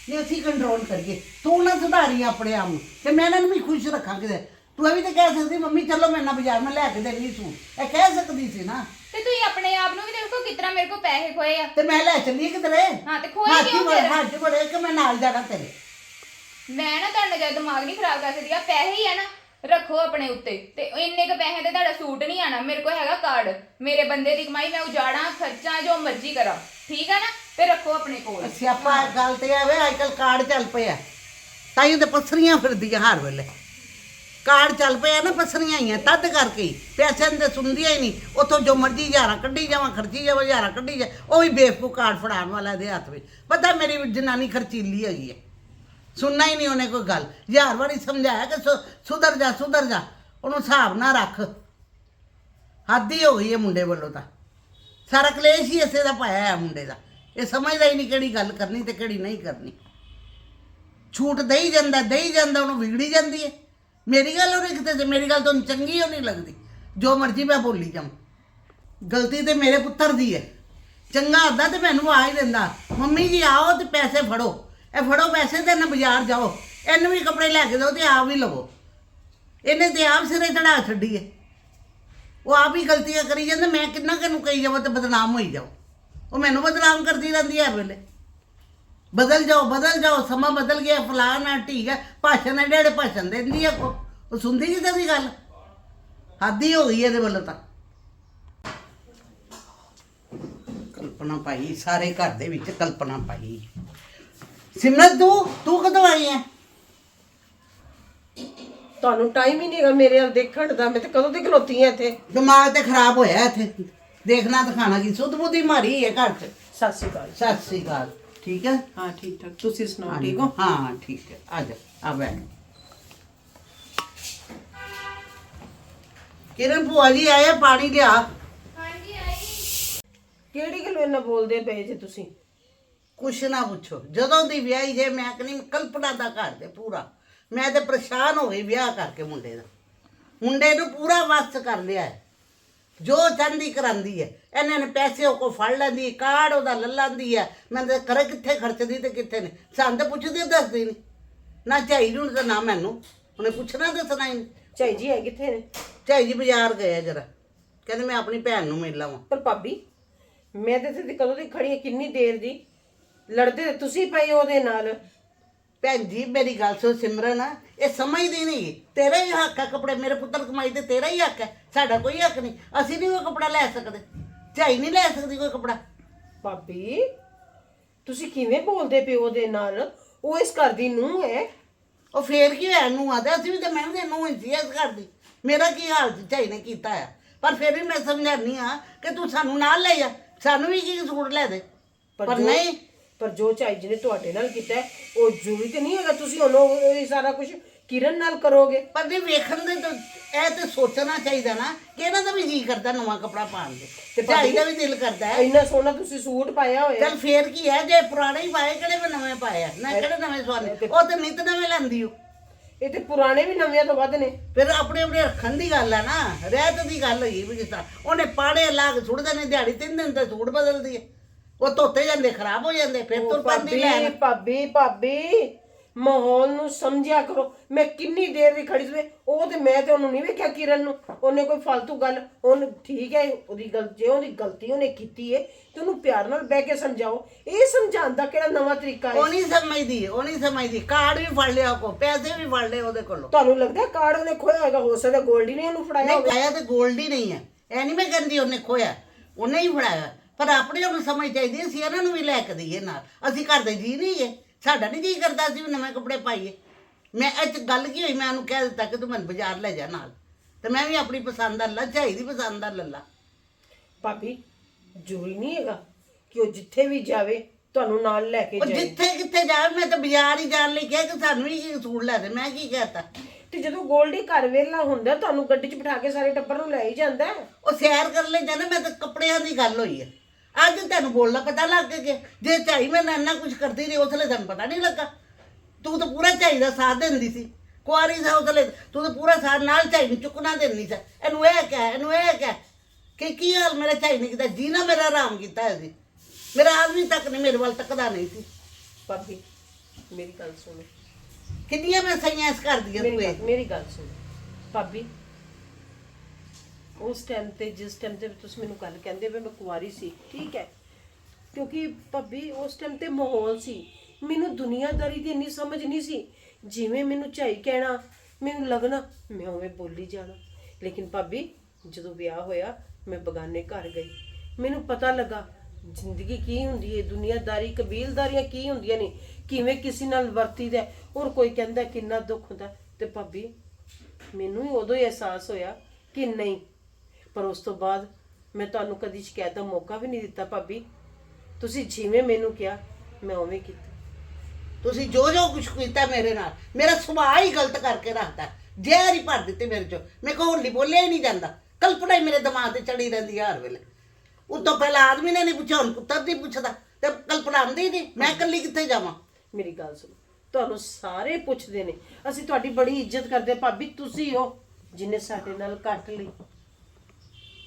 ਨਹੀਂ ਅਸੀਂ ਕੰਟਰੋਲ ਕਰੀਏ। ਤੂੰ ਨਾ ਸੁਧਾਰੀ ਆਪਣੇ ਆਪ ਨੂੰ। ਤੇ ਮੈਂ ਇਹਨਾਂ ਨੂੰ ਵੀ ਖੁਸ਼ ਰੱਖਾਂ ਕਿਤੇ। ਤੂੰ ਇਹ ਵੀ ਤਾਂ ਕਹਿ ਸਕਦੀ ਮੰਮੀ ਚਲੋ ਮੇਰੇ ਨਾਲ ਬਾਜ਼ਾਰ ਮੈਂ ਲੈ ਕੇ ਦੇਣੀ ਸੂਟ। ਇਹ ਕਹਿ ਸਕਦੀ ਸੀ ਨਾ। ਤੇ ਤੁਸੀਂ ਆਪਣੇ ਆਪ ਨੂੰ ਵੀ ਦੇਖੋ ਕਿਤਨਾ ਮੇਰੇ ਕੋ ਪੈਸੇ ਖੋਏ ਆ। ਤੇ ਮੈਂ ਲੈ ਚੱਲੀ ਕਿਧਰੇ? ਹਾਂ ਤੇ ਖੋਏ ਹੀ ਕਿਉਂ ਫਿਰ? ਹੱਥ ਬੜੇ ਕਿ ਮੈਂ ਨਾਲ ਜਾਣਾ ਤੇਰੇ? ਮੈਂ ਨਾ ਤੁਹਾਡਾ ਜਦ ਦਿਮਾਗ ਨਹੀਂ ਖਰਾਬ ਕਰ ਸਕਦੀ ਆ ਪੈਸੇ ਹੀ ਆ ਨਾ ਰੱਖੋ ਆਪਣੇ ਉੱਤੇ। ਤੇ ਇੰਨੇ ਕ ਪੈਸੇ ਤੇ ਤੁਹਾਡਾ ਸੂਟ ਨਹੀਂ ਆਣਾ ਮੇਰੇ ਕੋਲ ਹੈਗਾ ਕਾਰਡ। ਮੇਰੇ ਬੰਦੇ ਦੀ ਕਮਾਈ ਮੈਂ ਉਜਾੜਾਂ ਖਰਚਾਂ ਜੋ ਮਰਜ਼ੀ ਕਰਾਂ। ਠੀਕ ਆ ਨਾ? ਤੇ ਰੱਖੋ ਆਪਣੇ ਕੋਲ। ਸਿਆਪਾ ਇਹ ਗੱਲ ਤੇ ਆਵੇ ਅੱਜ ਕੱਲ ਕਾਰਡ ਚੱਲ ਪਿਆ। ਤਾਈਓ ਤੇ ਪਸਰੀਆਂ ਫਿਰਦੀਆਂ ਹਰ ਵੇਲੇ। ਕਾਰਡ ਚੱਲ ਪਿਆ ਨਾ ਪਸਰੀਆਂ ਹੀ ਆ ਤਦ ਕਰਕੇ। ਹੀ ਪੈਸਿਆਂ ਦੇ ਸੁਣਦੀਆਂ ਹੀ ਨਹੀਂ। ਉਥੋਂ ਜੋ ਮਰਜ਼ੀ ਹਜ਼ਾਰਾਂ ਕੱਢੀ ਜਾਵਾਂ, ਖਰਚੀ ਜਾਵਾਂ, ਹਜ਼ਾਰਾਂ ਕੱਢੀ ਜਾ ਉਹ ਵੀ ਬੇਵਕੂਫ ਕਾਰਡ ਫੜਾਉਣ ਵਾਲਾ ਦੇ ਹੱਥ ਵਿੱਚ। ਪਤਾ ਮੇਰੀ ਜਨਾਨੀ ਖਰਚੀਲੀ ਹੈਗੀ ਹੈ। ਸੁਣਨਾ ਹੀ ਨਹੀਂ ਉਹਨੇ ਕੋਈ ਗੱਲ। ਹਜ਼ਾਰ ਵਾਰੀ ਸਮਝਾਇਆ ਕਿ ਸੁ- ਸੁਧਰ ਜਾ ਸੁਧਰ ਜਾ। ਉਹਨੂੰ ਹਿਸਾਬ ਨਾ ਰੱਖ। ਹੱਦ ਹੀ ਹੋ ਗਈ ਹੈ ਮੁੰਡੇ ਵੱਲੋਂ ਤਾਂ। ਸਾਰਾ ਕਲੇਸ਼ ਹੀ ਇਸੇ ਦਾ ਪਾਇਆ ਹੈ ਮੁੰਡੇ ਦਾ। ਇਹ ਸਮਝਦਾ ਹੀ ਨਹੀਂ ਕਿਹੜੀ ਗੱਲ ਕਰਨੀ ਤੇ ਕਿਹੜੀ ਨਹੀਂ ਕਰਨੀ। ਛੂਟ ਦੇਈ ਜਾਂਦਾ ਦੇਈ ਜਾਂਦਾ, ਉਹਨੂੰ ਵਿਗੜੀ ਜਾਂਦੀ ਹੈ। ਮੇਰੀ ਗੱਲ ਉਹਨੇ ਕਿਤੇ ਤੇ ਮੇਰੀ ਗੱਲ ਤੁਹਾਨੂੰ ਚੰਗੀ ਉਹ ਨਹੀਂ ਲੱਗਦੀ। ਜੋ ਮਰਜ਼ੀ ਮੈਂ ਬੋਲੀ ਜਾਵਾਂ। ਗਲਤੀ ਤੇ ਮੇਰੇ ਪੁੱਤਰ ਦੀ ਹੈ। ਚੰਗਾ ਹੁੰਦਾ ਤੇ ਮੈਨੂੰ ਆ ਹੀ ਦਿੰਦਾ। ਮੰਮੀ ਜੀ ਆਓ ਤੇ ਪੈਸੇ ਫੜੋ। ਇਹ ਫੜੋ ਪੈਸੇ ਤੇ ਨਾ ਬਾਜ਼ਾਰ ਜਾਓ। ਇਹਨੂੰ ਵੀ ਕੱਪੜੇ ਲੈ ਕੇ ਦਿਓ ਤੇ ਆਪ ਵੀ ਲਵੋ। ਇਹਨੇ ਤੇ ਆਪ ਸਿਰੇ ਚੜਾ ਛੱਡੀ ਹੈ। ਉਹ ਆਪ ਹੀ ਗਲਤੀਆਂ ਕਰੀ ਜਾਂਦਾ। ਮੈਂ ਕਿੰਨਾ ਕਿਨੂੰ ਕਹੀ ਜਾਵਾਂ ਤੇ ਬਦਨਾਮ ਹੋਈ ਜਾਓ ਉਹ ਮੈਨੂੰ ਬਦਨਾਮ ਕਰਦੀ ਰਹਿੰਦੀ ਹੈ ਵੇਲੇ। ਬਦਲ ਜਾਓ ਬਦਲ ਜਾਓ ਸਮਾਂ ਬਦਲ ਗਿਆ ਫਲਾਣਾ ਠੀਕ ਹੈ ਭਾਸ਼ਣ ਹੈ ਜਿਹੜੇ ਭਾਸ਼ਣ ਦਿੰਦੀ ਆ ਕੋ। ਉਹ ਸੁਣਦੀ ਕਿਤੇ ਦੀ ਗੱਲ? ਹੱਦ ਹੀ ਗਈ ਇਹਦੇ ਵੱਲੋਂ ਤਾਂ। ਕਲਪਨਾ ਪਾਈ ਸਾਰੇ ਘਰ ਦੇ ਵਿੱਚ ਕਲਪਨਾ ਪਾਈ। ਸਿਮਰਤ ਤੂੰ ਤੂੰ ਕਦੋਂ ਆਈ ਹੈ ਤੁਹਾਨੂੰ ਟਾਈਮ ਹੀ ਨਹੀਂ ਹੈਗਾ ਮੇਰੇ ਵੱਲ ਦੇਖਣ ਦਾ ਮੈਂ ਤੇ ਕਦੋਂ ਦੀ ਖਲੋਤੀ ਆ ਇੱਥੇ? ਦਿਮਾਗ ਤੇ ਖਰਾਬ ਹੋਇਆ ਇੱਥੇ। ਦੇਖਣਾ ਦਿਖਾਣਾ ਕੀ? ਸੁੱਧ ਬੁੱਧੀ ਮਾਰੀ ਹੈ ਘਰ 'ਚ। ਸਤਿ ਸ਼੍ਰੀ ਅਕਾਲ। ਸਤਿ ਸ੍ਰੀ ਅਕਾਲ। ਠੀਕ ਹੈ? ਹਾਂ ਠੀਕ ਠਾਕ। ਤੁਸੀਂ ਸੁਣਾਓ ਠੀਕ ਹੋ? ਹਾਂ ਠੀਕ ਹੈ। ਆ ਜਾ ਆ ਬੈਠ। ਕਿਰਨ ਭੂਆ ਜੀ ਆਏ ਆ, ਪਾਣੀ ਲਿਆ? ਹਾਂਜੀ ਆਈ। ਕਿਹੜੀ ਗੱਲ ਇਹਨਾਂ ਬੋਲਦੇ ਪਏ ਜੇ ਤੁਸੀਂ? ਕੁਛ ਨਾ ਪੁੱਛੋ। ਜਦੋਂ ਦੀ ਵਿਆਹੀ ਜੇ ਮੈਂ ਕਹਿੰਦੀ ਕਲਪਨਾ ਦਾ ਘਰ ਤੇ ਪੂਰਾ। ਮੈਂ ਤੇ ਪਰੇਸ਼ਾਨ ਹੋ ਗਈ ਵਿਆਹ ਕਰਕੇ ਮੁੰਡੇ ਦਾ। ਮੁੰਡੇ ਨੂੰ ਪੂਰਾ ਵਸ ਕਰ ਲਿਆ ਹੈ। ਜੋ ਚਾਹੁੰਦੀ ਕਰਾਂਦੀ ਹੈ। ਇਹਨਾਂ ਨੇ ਪੈਸੇ ਉਹ ਕੋ ਫੜ ਲੈਂਦੀ ਕਾਰਡ ਉਹਦਾ ਲੈ ਲੈਂਦੀ ਹੈ। ਮੈਂ ਤੇ ਕਰੇ ਕਿੱਥੇ ਖਰਚਦੀ ਤੇ ਕਿੱਥੇ ਨਹੀਂ। ਸਾਨੂੰ ਤਾਂ ਪੁੱਛਦੀ ਦੱਸਦੀ ਨਹੀਂ। ਨਾ ਝਾਈ ਨੂੰ ਤੇ ਨਾ ਮੈਨੂੰ। ਉਹਨੇ ਪੁੱਛਣਾ ਦੱਸਣਾ ਹੀ ਨਹੀਂ। ਝਾਈ ਜੀ ਹੈ ਕਿੱਥੇ ਨੇ? ਝਾਈ ਜੀ ਬਾਜ਼ਾਰ ਗਏ ਜਰਾ। ਕਹਿੰਦੇ ਮੈਂ ਆਪਣੀ ਭੈਣ ਨੂੰ ਮਿਲ ਲਵਾਂ ਪਰ ਭਾਬੀ ਮੈਂ ਤੇ ਇੱਥੇ ਕਦੋਂ ਦੀ ਖੜੀ ਹਾਂ ਕਿੰਨੀ ਦੇਰ ਦੀ? ਲੜਦੇ ਤੇ ਤੁਸੀਂ ਪਏ ਉਹਦੇ ਨਾਲ। ਭੈਣ ਜੀ ਮੇਰੀ ਗੱਲ ਸੁਣ ਸਿਮਰਨ। ਇਹ ਸਮਝਦੀ ਨਹੀਂ। ਤੇਰਾ ਹੀ ਹੱਕ ਹੈ ਕੱਪੜੇ ਮੇਰੇ ਪੁੱਤਰ ਕਮਾਈ ਤੇ ਤੇਰਾ ਹੀ ਹੱਕ ਹੈ। ਸਾਡਾ ਕੋਈ ਹੱਕ ਨਹੀਂ। ਅਸੀਂ ਨਹੀਂ ਉਹ ਕੱਪੜਾ ਲੈ ਸਕਦੇ। ਝਾਈ ਨਹੀਂ ਲੈ ਸਕਦੀ ਕੋਈ ਕੱਪੜਾ। ਭਾਬੀ ਤੁਸੀਂ ਕਿਵੇਂ ਬੋਲਦੇ ਪਿਓ ਦੇ ਨਾਲ? ਉਹ ਇਸ ਘਰ ਦੀ ਨੂੰਹ ਹੈ। ਉਹ ਫੇਰ ਕੀ ਹੋਇਆ? ਨੂੰ ਆਦਾ ਅਸੀਂ ਵੀ ਤਾਂ ਮੈਂ ਵੀ ਨੂੰ ਹੀ ਸੀ ਇਸ ਘਰ ਦੀ। ਮੇਰਾ ਕੀ ਹਾਲ ਸੀ? ਝਾਈ ਨੇ ਕੀਤਾ ਆ। ਪਰ ਫਿਰ ਵੀ ਮੈਂ ਸਮਝਾਨੀ ਆ ਕਿ ਤੂੰ ਸਾਨੂੰ ਨਾਲ ਲੈ ਜਾ। ਸਾਨੂੰ ਵੀ ਕੀ ਸੂਟ ਲੈ ਦੇ। ਪਰ ਜੋ- ਨਹੀਂ। ਪਰ ਜੋ ਚਾਈ ਜੀ ਨੇ ਤੁਹਾਡੇ ਨਾਲ ਕੀਤਾ ਹੈ, ਉਹ ਜ਼ਰੂਰੀ ਤੇ ਨਹੀਂ ਹੈਗਾ ਤੁਸੀਂ ਉਹਨੂੰ ਇਹ ਸਾਰਾ ਕੁਝ ਕਿਰਨ ਨਾਲ ਕਰੋਗੇ? ਪਰ ਜੇ ਵੇਖਣ ਦੇ ਤਾਂ ਇਹ ਤੇ ਸੋਚਣਾ ਚਾਹੀਦਾ ਨਾ ਕਿ ਇਹਨਾਂ ਦਾ ਵੀ ਜੀ ਕਰਦਾ ਨਵਾਂ ਕੱਪੜਾ ਪਾਉਣ ਦੇ। ਤੇ ਝਾਈ ਦਾ ਵੀ ਦਿਲ ਕਰਦਾ ਹੈ। ਇੰਨਾ ਸੋਹਣਾ ਤੁਸੀਂ ਸੂਟ ਪਾਇਆ ਹੋਇਆ। ਚਲ ਫੇਰ ਕੀ ਹੈ ਜੇ ਪੁਰਾਣੇ ਹੀ ਪਾਏ ਕਿਹੜੇ ਵੀ ਨਵੇਂ ਪਾਏ ਆ? ਨਾ ਕਿਹੜੇ ਨਵੇਂ ਸਵਾਲੇ ਉਹ ਤੇ ਨਿਤ ਨਵੇਂ ਲੈਂਦੀ ਹੋ ਇਹ ਤੇ ਪੁਰਾਣੇ ਵੀ ਨਵਿਆਂ ਤੋਂ ਵੱਧ ਨੇ। ਫਿਰ ਆਪਣੇ ਆਪਣੇ ਰੱਖਣ ਦੀ ਗੱਲ ਹੈ ਨਾ। ਰਹਿਤ ਦੀ ਗੱਲ ਹੋਈ ਵੀ ਕਿਸ ਤਰ੍ਹਾਂ। ਉਹਨੇ ਪਾੜੇ ਲਾ ਕੇ ਸੁੱਟਦੇ ਨੇ ਦਿਹਾੜੀ ਤਿੰਨ ਦਿਨ ਤੇ ਸੂਟ ਬਦਲਦੀ ਹੈ ਉਹ ਧੋਤੇ ਜਾਂਦੇ ਖਰਾਬ ਹੋ ਜਾਂਦੇ ਫਿਰ ਤੁਰ ਪੈਂਦੀ ਲੈਣ। ਭਾਬੀ ਭਾਬੀ। ਮਾਹੌਲ ਨੂੰ ਸਮਝਿਆ ਕਰੋ। ਮੈਂ ਕਿੰਨੀ ਦੇਰ ਦੀ ਖੜੀ ਸੀ ਉਹ ਤੇ ਮੈਂ ਤੇ ਉਹਨੂੰ ਨਹੀਂ ਵੇਖਿਆ ਕਿਰਨ ਨੂੰ। ਉਹਨੇ ਕੋਈ ਫालतू ਗੱਲ ਉਹਨ ਠੀਕ ਹੈ ਉਹਦੀ ਗਲ ਜੇ ਉਹਦੀ ਗਲਤੀ ਉਹਨੇ ਕੀਤੀ ਹੈ ਤੇ ਉਹਨੂੰ ਪਿਆਰ ਨਾਲ ਬਹਿ ਕੇ ਸਮਝਾਓ। ਇਹ ਸਮਝਾਉਣ ਦਾ ਕਿਹੜਾ ਨਵਾਂ ਤਰੀਕਾ ਹੈ ਉਹ ਨਹੀਂ ਸਮਝਦੀ ਉਹ ਨਹੀਂ ਸਮਝਦੀ। ਕਾਰਡ ਵੀ ਫੜ ਲਿਆ ਕੋ ਪੈਸੇ ਵੀ ਫੜ ਲਏ ਉਹਦੇ ਕੋਲੋਂ। ਤੁਹਾਨੂੰ ਲੱਗਦਾ ਕਾਰਡ ਉਹਨੇ ਖੋਇਆ ਹੋਏਗਾ ਹੋ ਸਕਦਾ ਗੋਲਡੀ ਨਹੀਂ ਉਹਨੂੰ ਫੜਾਇਆ ਨਹੀਂ ਹੋਵੇ। ਤੇ ਗੋਲਡੀ ਨਹੀਂ ਹੈ। ਐ ਨਹੀਂ ਮੈਂ ਕਹਿੰਦੀ ਉਹਨੇ ਖੋਇਆ। ਉਹਨੇ ਹੀ ਫੜਾਇਆ। ਪਰ ਆਪਣੇ ਨੂੰ ਸਮਝ ਚਾਹੀਦੀ ਸੀ ਇਹਨਾਂ ਨੂੰ ਵੀ ਲੈ ਕੇ ਦਈਏ ਨਾਲ। ਅਸੀਂ ਘਰ ਦੇ ਜੀ ਨਹੀਂ ਹੈ ਸਾਡਾ ਨਹੀਂ ਜੀ ਕਰਦਾ ਅਸੀਂ ਵੀ ਨਵੇਂ ਕੱਪੜੇ ਪਾਈਏ। ਮੈਂ 'ਚ ਗੱਲ ਕੀ ਹੋਈ? ਮੈਂ ਉਹਨੂੰ ਕਹਿ ਦਿੱਤਾ ਕਿ ਤੂੰ ਮੈਨੂੰ ਬਾਜ਼ਾਰ ਲੈ ਜਾ ਨਾਲ। ਤੇ ਮੈਂ ਵੀ ਆਪਣੀ ਪਸੰਦ ਦਾ ਲੱਲਾ ਦੀ ਪਸੰਦ ਦਾ ਲੱਲਾ। ਭਾਬੀ ਜ਼ਰੂਰੀ ਨਹੀਂ ਹੈਗਾ ਕਿ ਉਹ ਜਿੱਥੇ ਵੀ ਜਾਵੇ ਤੁਹਾਨੂੰ ਨਾਲ ਲੈ ਕੇ ਉਹ ਜਾਏ। ਜਿੱਥੇ ਕਿੱਥੇ ਜਾਵੇ ਮੈਂ ਤਾਂ ਬਾਜ਼ਾਰ ਹੀ ਜਾਣ ਲਈ ਕਿਹਾ ਕਿ ਸਾਨੂੰ ਵੀ ਕੀ ਸੂਟ ਲੈ ਦੇ। ਮੈਂ ਕੀ ਕਹਤਾ? ਤੇ ਜਦੋਂ ਗੋਲਡੀ ਘਰ ਵੇਲਾ ਹੁੰਦਾ ਤੁਹਾਨੂੰ ਗੱਡੀ 'ਚ ਬਿਠਾ ਕੇ ਸਾਰੇ ਟੱਬਰ ਨੂੰ ਲੈ ਹੀ ਜਾਂਦਾ। ਹੈ ਉਹ ਸੈਰ ਕਰ ਲੈ ਜਾਣਾ ਮੈਂ ਤਾਂ ਕੱਪੜਿਆਂ ਦੀ ਗੱਲ ਹੋਈ ਹੈ। ਅੱਜ ਤੈਨੂੰ ਬੋਲਣਾ ਪਤਾ ਲੱਗ ਗਿਆ। ਜੇ ਝਾਈ ਮੈਂ ਇੰਨਾ ਕੁਝ ਕਰਦੀ ਰਹੀ ਉਸਲੇ ਤੈਨੂੰ ਪਤਾ ਨਹੀਂ ਲੱਗਾ। ਤੂੰ ਤਾਂ ਪੂਰਾ ਝਾਈ ਦਾ ਸਾਥ ਦਿੰਦੀ ਸੀ। ਕੁਆਰੀ ਸਾ ਉਸਲੇ ਤੂੰ ਤਾਂ ਪੂਰਾ ਸਾਥ ਨਾਲ ਝਾਈ ਨੂੰ ਚੁੱਕਣਾ ਦਿੰਦੀ ਸੀ। ਇਹਨੂੰ ਇਹ ਕਹਿ ਇਹਨੂੰ ਇਹ ਕਹਿ ਕਿ ਕੀ ਹਾਲ ਮੇਰਾ ਝਾਈ ਨੇ ਕੀਤਾ? ਜੀਣਾ ਮੇਰਾ ਆਰਾਮ ਕੀਤਾ ਹੈ ਸੀ ਮੇਰਾ ਆਦਮੀ ਤੱਕ ਨਹੀਂ ਮੇਰੇ ਵੱਲ ਤੱਕਦਾ ਨਹੀਂ ਸੀ। ਭਾਬੀ ਮੇਰੀ ਗੱਲ ਸੁਣੋ। ਕਿੰਨੀਆਂ ਮੈਂ ਸਹੀਆਂ ਇਸ ਘਰ ਦੀਆਂ ਮੇਰੀ ਤੂੰ ਇਹ? ਗੱਲ ਮੇਰੀ ਗੱਲ ਸੁਣੋ। ਭਾਬੀ ਉਸ ਟਾਈਮ ਤੇ ਜਿਸ ਟਾਈਮ ਤੇ ਤੁਸੀਂ ਮੈਨੂੰ ਗੱਲ ਕਹਿੰਦੇ ਵੀ ਮੈਂ ਕੁਆਰੀ ਸੀ ਠੀਕ ਹੈ? ਕਿਉਂਕਿ ਭਾਬੀ ਉਸ ਟਾਈਮ ਤੇ ਮਾਹੌਲ ਸੀ। ਮੈਨੂੰ ਦੁਨੀਆਦਾਰੀ ਦੀ ਇੰਨੀ ਸਮਝ ਨਹੀਂ ਸੀ। ਜਿਵੇਂ ਮੈਨੂੰ ਝਾਈ ਕਹਿਣਾ ਮੈਨੂੰ ਲੱਗਣਾ ਮੈਂ ਉਵੇਂ ਬੋਲੀ ਜਾਣਾ। ਲੇਕਿਨ ਭਾਬੀ ਜਦੋਂ ਵਿਆਹ ਹੋਇਆ ਮੈਂ ਬਗਾਨੇ ਘਰ ਗਈ। ਮੈਨੂੰ ਪਤਾ ਲੱਗਾ ਜ਼ਿੰਦਗੀ ਕੀ ਹੁੰਦੀ ਹੈ ਦੁਨੀਆਦਾਰੀ ਕਬੀਲਦਾਰੀਆਂ ਕੀ ਹੁੰਦੀਆਂ ਨੇ ਕਿਵੇਂ ਕਿਸੇ ਨਾਲ ਵਰਤੀਦਾ ਹੈ, ਔਰ ਕੋਈ ਕਹਿੰਦਾ ਕਿੰਨਾ ਦੁੱਖ ਹੁੰਦਾ ਹੈ। ਤੇ ਭਾਬੀ ਮੈਨੂੰ ਹੀ ਉਦੋਂ ਹੀ ਅਹਿਸਾਸ ਹੋਇਆ ਕਿ ਨਹੀਂ ਪਰ ਉਸ ਤੋਂ ਬਾਅਦ ਮੈਂ ਤੁਹਾਨੂੰ ਕਦੀ ਸ਼ਿਕਾਇਤ ਦਾ ਮੌਕਾ ਵੀ ਨਹੀਂ ਦਿੱਤਾ ਭਾਬੀ। ਤੁਸੀਂ ਜਿਵੇਂ ਮੈਨੂੰ ਕਿਹਾ ਮੈਂ ਉਵੇਂ ਕੀਤਾ। ਤੁਸੀਂ ਜੋ ਜੋ ਕੁਛ ਕੀਤਾ ਮੇਰੇ ਨਾਲ ਮੇਰਾ ਸੁਭਾਅ ਹੀ ਗਲਤ ਕਰਕੇ ਰੱਖਤਾ ਜ਼ਹਿਰ ਹੀ ਭਰ ਦਿੱਤੇ ਮੇਰੇ ਚੋਂ। ਮੇਰੇ ਕੋਲ ਹੋਲੀ ਬੋਲਿਆ ਹੀ ਨਹੀਂ ਜਾਂਦਾ। ਕਲਪਨਾ ਹੀ ਮੇਰੇ ਦਿਮਾਗ ਤੇ ਚੜੀ ਰਹਿੰਦੀ ਹਰ ਵੇਲੇ। ਉਤੋਂ ਪਹਿਲਾਂ ਆਦਮੀ ਨੇ ਨਹੀਂ ਪੁੱਛਿਆ ਹੁਣ ਪੁੱਤਰ ਨਹੀਂ ਪੁੱਛਦਾ। ਤੇ ਕਲਪਨਾ ਆਉਂਦੀ ਨਹੀਂ ਮੈਂ ਇਕੱਲੀ ਕਿੱਥੇ ਜਾਵਾਂ? ਮੇਰੀ ਗੱਲ ਸੁਣੋ ਤੁਹਾਨੂੰ ਸਾਰੇ ਪੁੱਛਦੇ ਨੇ। ਅਸੀਂ ਤੁਹਾਡੀ ਬੜੀ ਇੱਜ਼ਤ ਕਰਦੇ ਭਾਬੀ ਤੁਸੀਂ ਹੋ ਜਿਨੇ ਸਾਡੇ ਨਾਲ ਕੱਟ ਲਈ।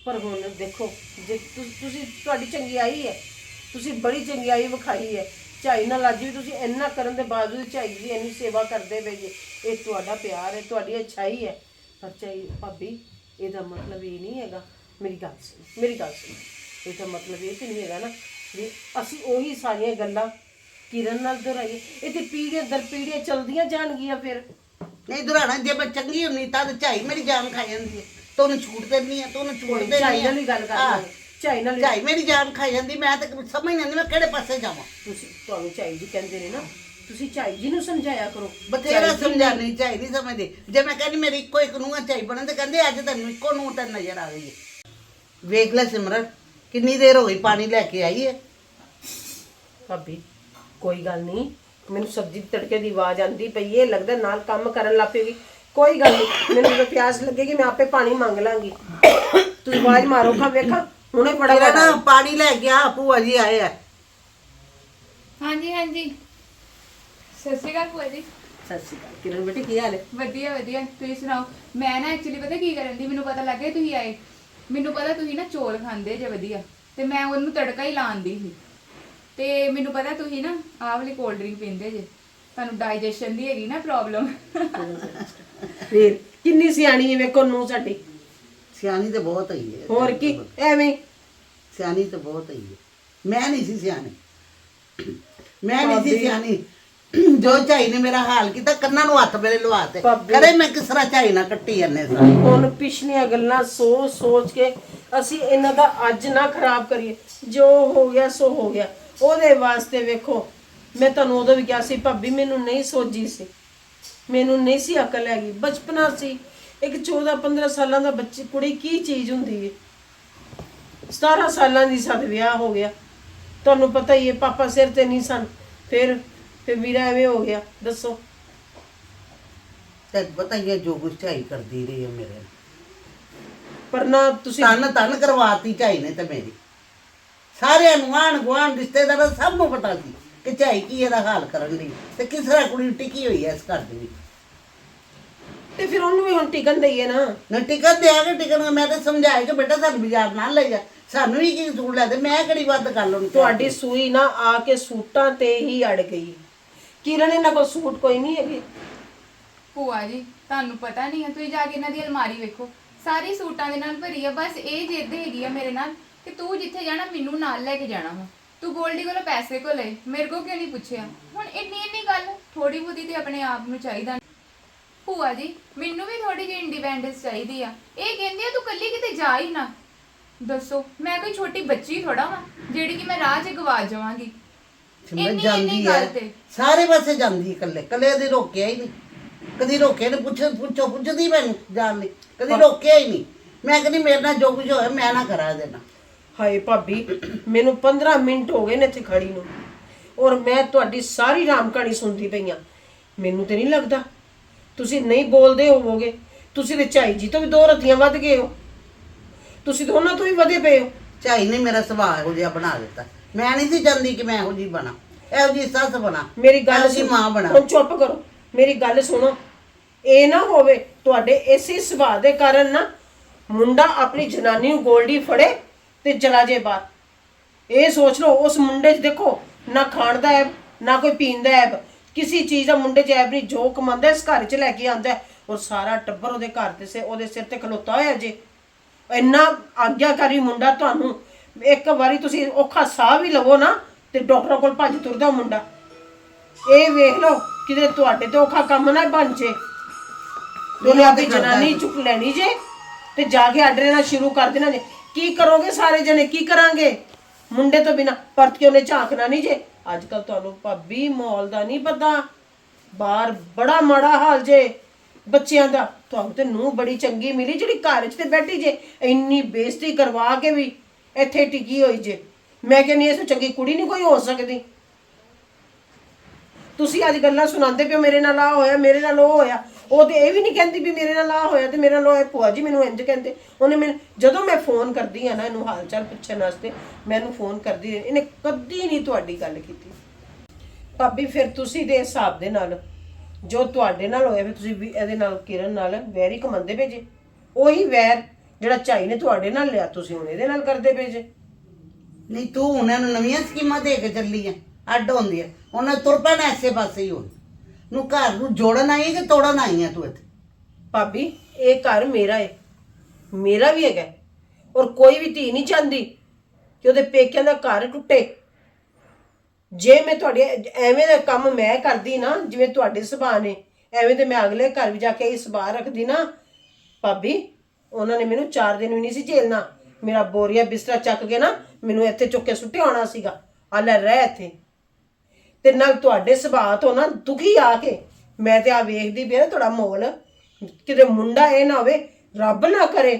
ਪਰ ਹੁਣ ਦੇਖੋ, ਜੇ ਤੁ- ਤੁਸੀਂ ਤੁਹਾਡੀ ਚੰਗਿਆਈ ਹੈ, ਤੁਸੀਂ ਬੜੀ ਚੰਗਿਆਈ ਵਿਖਾਈ ਹੈ। ਝਾਈ ਨਾਲ ਅੱਜ ਵੀ ਤੁਸੀਂ ਇੰਨਾ ਕਰਨ ਦੇ ਬਾਵਜੂਦ ਝਾਈ ਦੀ ਇੰਨੀ ਸੇਵਾ ਕਰਦੇ ਪਏ ਜੇ। ਇਹ ਤੁਹਾਡਾ ਪਿਆਰ ਹੈ, ਤੁਹਾਡੀ ਅੱਛਾਈ ਹੈ। ਪਰ ਝਾਈ, ਭਾਬੀ, ਇਹਦਾ ਮਤਲਬ ਇਹ ਨਹੀਂ ਹੈਗਾ। ਮੇਰੀ ਗੱਲ ਸੁਣ, ਮੇਰੀ ਗੱਲ ਸੁਣ। ਇਹਦਾ ਮਤਲਬ ਇਹ ਤੇ ਨਹੀਂ ਹੈਗਾ ਨਾ ਵੀ ਅਸੀਂ ਉਹੀ ਸਾਰੀਆਂ ਗੱਲਾਂ ਕਿਰਨ ਨਾਲ ਦੁਹਰਾਈਏ। ਇਹ ਤੇ ਪੀੜ੍ਹੀਆਂ ਦਰ ਪੀੜ੍ਹੀਆਂ ਚਲਦੀਆਂ ਜਾਣਗੀਆਂ ਫਿਰ। ਨਹੀਂ ਦੁਰਾਣਾ ਜੇ ਮੈਂ ਚੰਗੀ ਹੁੰਨੀ ਤਾਂ ਤੇ ਝਾਈ ਮੇਰੀ ਜਾਨ ਖਾ ਜਾਂਦੀ ਹੈ। ਤੂੰ ਉਹਨੂੰ ਛੂਟ ਦਿੰਦੀ ਹੈ ਤੂੰ ਉਹਨੂੰ ਛੂਟ ਦਿੰਦੀ ਝਾਈ ਨਾਲ ਹੀ ਗੱਲ ਕਰ ਹਾਂ। ਝਾਈ ਨਾਲ ਹੀ- ਝਾਈ ਮੇਰੀ ਜਾਨ ਖਾ ਜਾਂਦੀ ਮੈਂ ਤਾਂ ਸਮਝ ਨਹੀਂ ਆਉਂਦੀ ਮੈਂ ਕਿਹੜੇ ਪਾਸੇ ਜਾਵਾਂ। ਤੁਸੀਂ ਤੁਹਾਨੂੰ ਝਾਈ ਜੀ ਕਹਿੰਦੇ ਨੇ ਨਾ ਤੁਸੀਂ ਝਾਈ ਜੀ ਨੂੰ ਸਮਝਾਇਆ ਕਰੋ। ਬਥੇਰਾ ਝਾਈ ਜੀ ਸਮਝਾਣੀ ਝਾਈ ਨਹੀਂ ਸਮਝਦੇ। ਜੇ ਮੈਂ ਕਹਿੰਦੀ ਮੇਰੀ ਇੱਕੋ ਇੱਕ ਨੂੰਹ ਆ ਝਾਈ ਬਣਨ ਤੇ ਕਹਿੰਦੇ ਅੱਜ ਤੈਨੂੰ ਇੱਕੋ ਨੂੰਹ ਤਾਂ ਨਜ਼ਰ ਆ ਗਈ ਹੈ। ਵੇਖ ਲੈ ਸਿਮਰਨ ਕਿੰਨੀ ਦੇਰ ਹੋ ਗਈ ਪਾਣੀ ਲੈ ਕੇ ਆਈ ਹੈ? ਭਾਬੀ ਕੋਈ ਗੱਲ ਨਹੀਂ ਮੈਨੂੰ ਸਬਜ਼ੀ ਦੇ ਤੜਕੇ ਦੀ ਆਵਾਜ਼ ਆਂਦੀ ਪਈ ਹੈ ਲੱਗਦਾ ਨਾਲ ਕੰਮ ਕਰਨ ਲੱਗ ਪਏਗੀ ਕੋਈ ਗੱਲ ਨਹੀਂ ਮੈਨੂੰ ਜਦੋਂ ਪਿਆਸ ਲੱਗੇਗੀ ਮੈਂ ਆਪੇ ਪਾਣੀ ਮੰਗ ਲਾਂਗੀ। ਤੁਸੀਂ ਆਵਾਜ਼ ਮਾਰੋ ਖਾ ਵੇਖਾਂ। ਹੁਣੇ ਤੇਰਾ ਫਟਾਫਟ ਨਾ ਪਾਣੀ ਲੈ ਕੇ ਆ ਭੂਆ ਜੀ ਆਏ ਆ। ਹਾਂਜੀ ਹਾਂਜੀ। ਸਤਿ ਸ਼੍ਰੀ ਅਕਾਲ ਭੂਆ ਜੀ। ਸਤਿ ਸ਼੍ਰੀ ਅਕਾਲ। ਕਿਰਨ ਬੇਟੀ ਕੀ ਹਾਲ ਹੈ? ਵਧੀਆ ਵਧੀਆ। ਤੁਸੀਂ ਸੁਣਾਓ? ਮੈਂ ਨਾ ਐਕਚੁਅਲੀ ਪਤਾ ਕੀ ਕਰਨ ਦੀ ਮੈਨੂੰ ਪਤਾ ਲੱਗ ਗਿਆ ਤੁਸੀਂ ਆਏ। ਮੈਨੂੰ ਪਤਾ ਤੁਸੀਂ ਨਾ ਚੋਲ ਖਾਂਦੇ ਜੇ ਵਧੀਆ। ਤੇ ਮੈਂ ਉਹਨੂੰ ਤੜਕਾ ਹੀ ਲਾਉਂਦੀ ਸੀ। ਤੇ ਮੈਨੂੰ ਪਤਾ ਤੁਸੀਂ ਨਾ ਆਹ ਵਾਲੀ ਕੋਲਡ ਡਰਿੰਕ ਪੀਂਦੇ ਜੇ। ਤੁਹਾਨੂੰ ਡਾਈਜੈਸ਼ਨ ਦੀ ਹੈਗੀ ਨਾ ਪ੍ਰੋਬਲਮ ਫੇਰ ਕਿੰਨੀ ਸਿਆਣੀ ਹੈ ਵੇਖੋ ਨੂੰ ਸਾਡੀ। ਸਿਆਣੀ ਤੇ ਬਹੁਤ ਹੈ। ਹੋਰ ਕੀ ਐਵੇਂ। ਸਿਆਣੀ ਤੇ ਬਹੁਤ ਹੈ। ਮੈਂ ਨਹੀਂ ਸੀ ਸਿਆਣੀ। ਮੈਂ ਨਹੀਂ ਸੀ। ਸਿਆਣੀ। ਜੋ ਝਾਈ ਨੇ ਮੇਰਾ ਹਾਲ ਕੀਤਾ ਕੰਨਾਂ ਨੂੰ ਹੱਥ ਮੇਰੇ ਲਵਾ ਤੇ। ਭਾਬੀ। ਕਰੇ ਮੈਂ ਕਿਸ ਤਰ੍ਹਾਂ ਝਾਈ ਨਾ ਕੱਟੀ ਜਾਂਦੇ ਸਾਂ? ਹੁਣ ਪਿਛਲੀਆਂ ਗੱਲਾਂ ਸੋਚ ਸੋਚ ਕੇ ਅਸੀਂ ਇਹਨਾਂ ਦਾ ਅੱਜ ਨਾ ਖਰਾਬ ਕਰੀਏ। ਜੋ ਹੋ ਗਿਆ ਸੋ ਹੋ ਗਿਆ। ਉਹਦੇ ਵਾਸਤੇ ਵੇਖੋ ਮੈਂ ਤੁਹਾਨੂੰ ਉਦੋਂ ਵੀ ਕਿਹਾ ਸੀ ਭਾਬੀ ਮੈਨੂੰ ਨਹੀਂ ਸੋਝੀ ਸੀ। ਮੈਨੂੰ ਨਹੀਂ ਸੀ ਅਕਲ ਹੈਗੀ। ਬਚਪਨਾ ਸੀ। ਇੱਕ 14 15 ਸਾਲਾਂ ਦਾ ਬੱਚੀ ਕੁੜੀ ਕੀ ਚੀਜ਼ ਹੁੰਦੀ ਹੈ 17 ਸਾਲਾਂ ਦੀ ਸਦ ਵਿਆਹ ਹੋ ਗਿਆ। ਤੁਹਾਨੂੰ ਪਤਾ ਹੀ ਹੈ ਪਾਪਾ ਸਿਰ ਤੇ ਨਹੀਂ ਸਨ। ਫਿਰ ਫਿਰ ਵੀਰਾ ਐਵੇਂ ਹੋ ਗਿਆ। ਦੱਸੋ। ਤੇ ਪਤਾ ਹੀ ਹੈ ਜੋ ਕੁਛ ਝਾਈ ਕਰਦੀ ਰਹੀ ਹੈ ਮੇਰੇ ਪਰ ਨਾ ਤੁਸੀਂ ਤਨ ਤਨ ਕਰਵਾਤੀ ਝਾਈ ਨੇ ਤੇ ਮੇਰੀ। ਸਾਰਿਆਂ ਨੂੰ ਆਣ ਗੁਆਂਢ ਰਿਸ਼ਤੇਦਾਰਾਂ ਸਭ ਨੂੰ ਪਤਾ ਸੀ। ਕਿ ਝਾਈ ਕੀ ਇਹਦਾ ਹਾਲ ਕਰਨ ਲਈ? ਤੇ ਕਿਸ ਤਰ੍ਹਾਂ ਕੁੜੀ ਟਿਕੀ ਹੋਈ ਹੈ ਇਸ ਘਰ ਦੇ ਵਿੱਚ? ਤੇ ਫਿਰ ਉਹਨੂੰ ਵੀ ਹੁਣ ਟਿਕਣ ਦਈਏ ਨਾ। ਨਾ ਟਿਕਟ ਦੇ ਆਗੇ ਟਿਕਣ ਮੈਂ ਤੇ ਸਮਝਾਇਆ ਕਿ ਬੇਟਾ ਸਾਨੂੰ ਬਾਜ਼ਾਰ ਨਾਲ ਲੈ ਜਾ। ਸਾਨੂੰ ਵੀ ਕੀ ਸੂਟ ਲੈ ਦੇ ਮੈਂ ਕਿਹੜੀ ਵੱਧ ਕਰ ਲਉਂ ਤੁਹਾਡੀ ਸੂਈ ਨਾ ਆ ਕੇ ਸੂਟਾਂ ਤੇ ਹੀ ਅੜ ਗਈ। ਕਿਰਨ ਇਹਨਾਂ ਕੋਲ ਸੂਟ ਕੋਈ ਨਹੀਂ ਹੈਗੇ। ਭੂਆ ਜੀ ਤੁਹਾਨੂੰ ਪਤਾ ਨਹੀਂ ਹੈ ਤੁਸੀਂ ਜਾ ਕੇ ਇਹਨਾਂ ਦੀ ਅਲਮਾਰੀ ਵੇਖੋ। ਸਾਰੀ ਸੂਟਾਂ ਦੇ ਨਾਲ ਭਰੀ ਆ ਬਸ ਇਹ ਜਿੱਦ ਹੈਗੀ ਆ ਮੇਰੇ ਨਾਲ ਕਿ ਤੂੰ ਜਿੱਥੇ ਜਾਣਾ ਮੈਨੂੰ ਨਾਲ ਲੈ ਕੇ ਜਾਣਾ ਵਾ। ਤੂੰ ਗੋਲਡੀ ਕੋਲੋਂ ਪੈਸੇ ਕੋ ਲਏ ਮੇਰੇ ਕੋ ਕਿਉਂ ਨਹੀਂ ਪੁੱਛਿਆ? ਹੁਣ ਇੰਨੀ ਇੰਨੀ ਗੱਲ ਥੋੜੀ ਬਹੁਤੀ ਤੇ ਆਪਣੇ ਆਪ ਨੂੰ ਚਾਹੀਦਾ ਭੂਆ ਜੀ ਮੈਨੂੰ ਵੀ ਥੋੜੀ ਜਿਹੀ ਇੰਡੀਪੈਂਡੈਂਸ ਚਾਹੀਦੀ ਆ। ਇਹ ਕਹਿੰਦੇ ਆ ਤੂੰ ਕੱਲੀ ਕਿਤੇ ਜਾ ਹੀ ਨਾ। ਦੱਸੋ ਮੈਂ ਕੋਈ ਛੋਟੀ ਬੱਚੀ ਥੋੜਾ ਵਾਂ ਜਿਹੜੀ ਕਿ ਮੈਂ ਰਾਹ 'ਚ ਗਵਾ ਜਾਵਾਂਗੀ। ਇੰਨੀ- ਜਾਂਦੀ ਹੈ ਗੱਲ ਤੇ। ਸਾਰੇ ਪਾਸੇ ਜਾਂਦੀ ਹੈ ਇਕੱਲੇ ਇਕੱਲੇ ਦੀ ਰੋਕਿਆ ਹੀ ਨਹੀਂ। ਕਦੀ ਰੋਕਿਆ ਨਹੀਂ ਪੁੱਛ ਪੁੱਛੋ ਪੁੱਛਦੀ ਮੈਨੂੰ ਜਾਣ ਲਈ। ਕਦੀ ਰੋਕਿਆ ਹੀ ਨਹੀਂ। ਮੈਂ ਕਹਿੰਦੀ ਮੇਰੇ ਨਾਲ ਜੋ ਕੁਝ ਹੋਇਆ ਮੈਂ ਨਾ ਕਰਾ ਦੇਣਾ। ਹਾਏ ਭਾਬੀ ਮੈਨੂੰ 15 ਮਿੰਟ ਹੋ ਗਏ ਨੇ ਇੱਥੇ ਖੜੀ ਨੂੰ। ਔਰ ਮੈਂ ਤੁਹਾਡੀ ਸਾਰੀ ਰਾਮ ਕਹਾਣੀ ਸੁਣਦੀ ਪਈ ਆ। ਮੈਨੂੰ ਤੇ ਨਹੀਂ ਲੱਗਦਾ। ਤੁਸੀਂ ਨਹੀਂ ਬੋਲਦੇ ਹੋਵੋਗੇ। ਤੁਸੀਂ ਤੇ ਝਾਈ ਜੀ ਤੋਂ ਵੀ ਦੋ ਰਤੀਆਂ ਵੱਧ ਗਏ ਹੋ। ਤੁਸੀਂ ਤਾਂ ਉਹਨਾਂ ਤੋਂ ਵੀ ਵਧੇ ਪਏ ਹੋ। ਝਾਈ ਨੇ ਮੇਰਾ ਸੁਭਾਅ ਇਹੋ ਜਿਹਾ ਬਣਾ ਦਿੱਤਾ। ਮੈਂ ਨਹੀਂ ਸੀ ਚਾਹੁੰਦੀ ਕਿ ਮੈਂ ਇਹੋ ਜਿਹੀ ਬਣਾ। ਇਹੋ ਜਿਹੀ ਸੱਸ ਬਣਾ। ਮੇਰੀ ਗੱਲ ਇਹੋ ਜਿਹੀ। ਮਾਂ ਬਣਾ। ਹੁਣ ਚੁੱਪ ਕਰੋ। ਮੇਰੀ ਗੱਲ ਸੁਣੋ। ਇਹ ਨਾ ਹੋਵੇ ਤੁਹਾਡੇ ਇਸੇ ਸੁਭਾਅ ਦੇ ਕਾਰਨ ਨਾ ਮੁੰਡਾ ਆਪਣੀ ਜਨਾਨੀ ਨੂੰ ਗੋਲਡੀ ਫੜੇ ਤੇ ਚਲਾ ਜੇ ਬਾਹਰ। ਇਹ ਸੋਚ ਲਓ, ਉਸ ਮੁੰਡੇ 'ਚ ਦੇਖੋ, ਨਾ ਖਾਣ ਦਾ ਐਬ, ਨਾ ਕੋਈ ਪੀਣ ਦਾ ਐਬ। ਕਿਸੇ ਚੀਜ਼ ਦਾ ਮੁੰਡੇ 'ਚ ਐਬ ਨਹੀਂ, ਜੋ ਕਮਾਉਂਦਾ, ਇਸ ਘਰ 'ਚ ਲੈ ਕੇ ਆਉਂਦਾ। ਔਰ ਸਾਰਾ ਟੱਬਰ ਉਹਦੇ ਘਰ ਤੇ ਸੇ, ਉਹਦੇ ਸਿਰ ਤੇ ਖਲੋਤਾ ਹੋਇਆ ਜੇ। ਇੰਨਾ ਆਗਿਆਕਾਰੀ ਮੁੰਡਾ ਤੁਹਾਨੂੰ, ਇੱਕ ਵਾਰੀ ਤੁਸੀਂ ਔਖਾ ਸਾਹ ਵੀ ਲਵੋ ਨਾ, ਤੇ ਡਾਕਟਰ ਕੋਲ ਭੱਜ ਤੁਰਦਾ ਮੁੰਡਾ। ਇਹ ਵੇਖ ਲਓ, ਕਿਤੇ ਤੁਹਾਡੇ ਤੇ ਔਖਾ ਕੰਮ ਨਾ ਬਣ ਜੇ। ਉਹਨੇ ਆਪਣੀ ਜਨਾਨੀ ਚੁੱਕ ਲੈਣੀ ਜੇ, ਤੇ ਜਾ ਕੇ ਆਰਡਰ ਨਾਲ ਸ਼ੁਰੂ ਕਰ ਦੇਣਾ ਜੇ। ਕੀ ਕਰੋਗੇ ਸਾਰੇ ਜਣੇ? ਕੀ ਕਰਾਂਗੇ? ਮੁੰਡੇ ਤੋਂ ਬਿਨਾ ਪਰਤ ਕੇ ਉਹਨੇ ਝਾਕਣਾ ਨਹੀਂ ਜੇ? ਅੱਜ ਕੱਲ ਤੁਹਾਨੂੰ ਭਾਬੀ ਮਾਹੌਲ ਦਾ ਨਹੀਂ ਪਤਾ। ਬਾਹਰ ਬੜਾ ਮਾੜਾ ਹਾਲ ਜੇ। ਬੱਚਿਆਂ ਦਾ ਤੁਹਾਨੂੰ ਤੇ ਨੂੰ ਬੜੀ ਚੰਗੀ ਮਿਲੀ ਜਿਹੜੀ ਘਰ 'ਚ ਤੇ ਬੈਠੀ ਜੇ। ਇੰਨੀ ਬੇਇੱਜ਼ਤੀ ਕਰਵਾ ਕੇ ਵੀ ਇੱਥੇ ਟਿਕੀ ਹੋਈ ਜੇ। ਮੈਂ ਕਹਿੰਦੀ ਇਸ ਤੋਂ ਚੰਗੀ ਕੁੜੀ ਨਹੀਂ ਕੋਈ ਹੋ ਸਕਦੀ। ਤੁਸੀਂ ਅੱਜ ਗੱਲਾਂ ਸੁਣਾਉਂਦੇ ਪਿਓ ਮੇਰੇ ਨਾਲ ਆ ਹੋਇਆ, ਮੇਰੇ ਨਾਲ ਉਹ ਹੋਇਆ। ਉਹ ਤੇ ਇਹ ਵੀ ਨਹੀਂ ਕਹਿੰਦੀ ਵੀ ਮੇਰੇ ਨਾਲ ਆ ਹੋਇਆ ਤੇ ਮੇਰੇ ਨਾਲ ਉਹ ਹੋਇਆ ਭੂਆ ਜੀ ਮੈਨੂੰ ਇੰਜ ਕਹਿੰਦੇ। ਉਹਨੇ ਮੈਨੂੰ ਜਦੋਂ ਮੈਂ ਫੋਨ ਕਰਦੀ ਆ ਨਾ ਇਹਨੂੰ ਹਾਲ ਚਾਲ ਪੁੱਛਣ ਵਾਸਤੇ ਮੈਨੂੰ ਫੋਨ ਕਰਦੀ ਰਹੀ। ਇਹਨੇ ਕਦੀ ਨਹੀਂ ਤੁਹਾਡੀ ਗੱਲ ਕੀਤੀ। ਭਾਬੀ, ਫਿਰ ਤੁਸੀਂ ਦੇ ਹਿਸਾਬ ਦੇ ਨਾਲ, ਜੋ ਤੁਹਾਡੇ ਨਾਲ ਹੋਇਆ, ਫਿਰ ਤੁਸੀਂ ਵੀ ਇਹਦੇ ਨਾਲ ਕਿਰਨ ਨਾਲ ਵੈਰ ਹੀ ਕਮਾਉਂਦੇ ਪਏ ਜੇ। ਉਹੀ ਵੈਰ ਜਿਹੜਾ ਝਾਈ ਨੇ ਤੁਹਾਡੇ ਨਾਲ ਲਿਆ, ਤੁਸੀਂ ਹੁਣ ਇਹਦੇ ਨਾਲ ਕਰਦੇ ਪਏ ਜੇ। ਨਹੀਂ, ਤੂੰ ਉਹਨਾਂ ਨੂੰ ਨਵੀਆਂ ਸਕੀਮਾਂ ਦੇ ਕੇ ਚੱਲੀ ਆ। ਅੱਡ ਹੁੰਦੀ ਆ। ਉਹਨਾਂ ਤੁਰ ਪੈਣਾ ਐਸੇ ਪਾਸੇ ਹੀ ਹੁਣ। ਨੂੰ ਘਰ ਨੂੰ ਜੋੜਨ ਆਈ ਹੈ ਕਿ ਤੋੜਨ ਆਈ ਆ ਤੂੰ ਇੱਥੇ? ਭਾਬੀ, ਇਹ ਘਰ ਮੇਰਾ ਹੈ ਮੇਰਾ ਵੀ ਹੈਗਾ ਔਰ ਕੋਈ ਵੀ ਧੀ ਨਹੀਂ ਚਾਹੁੰਦੀ ਕਿ ਉਹਦੇ ਪੇਕਿਆਂ ਦਾ ਘਰ ਟੁੱਟੇ। ਜੇ ਮੈਂ ਤੁਹਾਡੇ ਐਵੇਂ ਦਾ ਕੰਮ ਮੈਂ ਕਰਦੀ ਨਾ, ਜਿਵੇਂ ਤੁਹਾਡੇ ਸੁਭਾਅ ਨੇ, ਐਵੇਂ ਤੇ ਮੈਂ ਅਗਲੇ ਘਰ ਵੀ ਜਾ ਕੇ ਇਹ ਸੁਭਾਅ ਰੱਖਦੀ ਨਾ, ਭਾਬੀ, ਉਹਨਾਂ ਨੇ ਮੈਨੂੰ 4 ਦਿਨ ਵੀ ਨਹੀਂ ਸੀ ਝੇਲਣਾ। ਮੇਰਾ ਬੋਰੀਆ ਬਿਸਤਰਾ ਚੱਕ ਕੇ ਨਾ, ਮੈਨੂੰ ਇੱਥੇ ਚੁੱਕ ਕੇ ਸੁੱਟੇ ਆਉਣਾ ਸੀਗਾ। ਆ ਲੈ ਰਹਿ ਇੱਥੇ। ਤੇ ਨਾਲ ਤੁਹਾਡੇ ਸੁਭਾਅ ਤੋਂ ਨਾ ਦੁਖੀ ਆ ਕੇ ਮੈਂ ਤੇ ਆ ਵੇਖਦੀ ਪਈ ਆ ਨਾ ਤੁਹਾਡਾ ਮਾਹੌਲ। ਕਿਤੇ ਮੁੰਡਾ ਇਹ ਨਾ ਹੋਵੇ ਰੱਬ ਨਾ ਕਰੇ।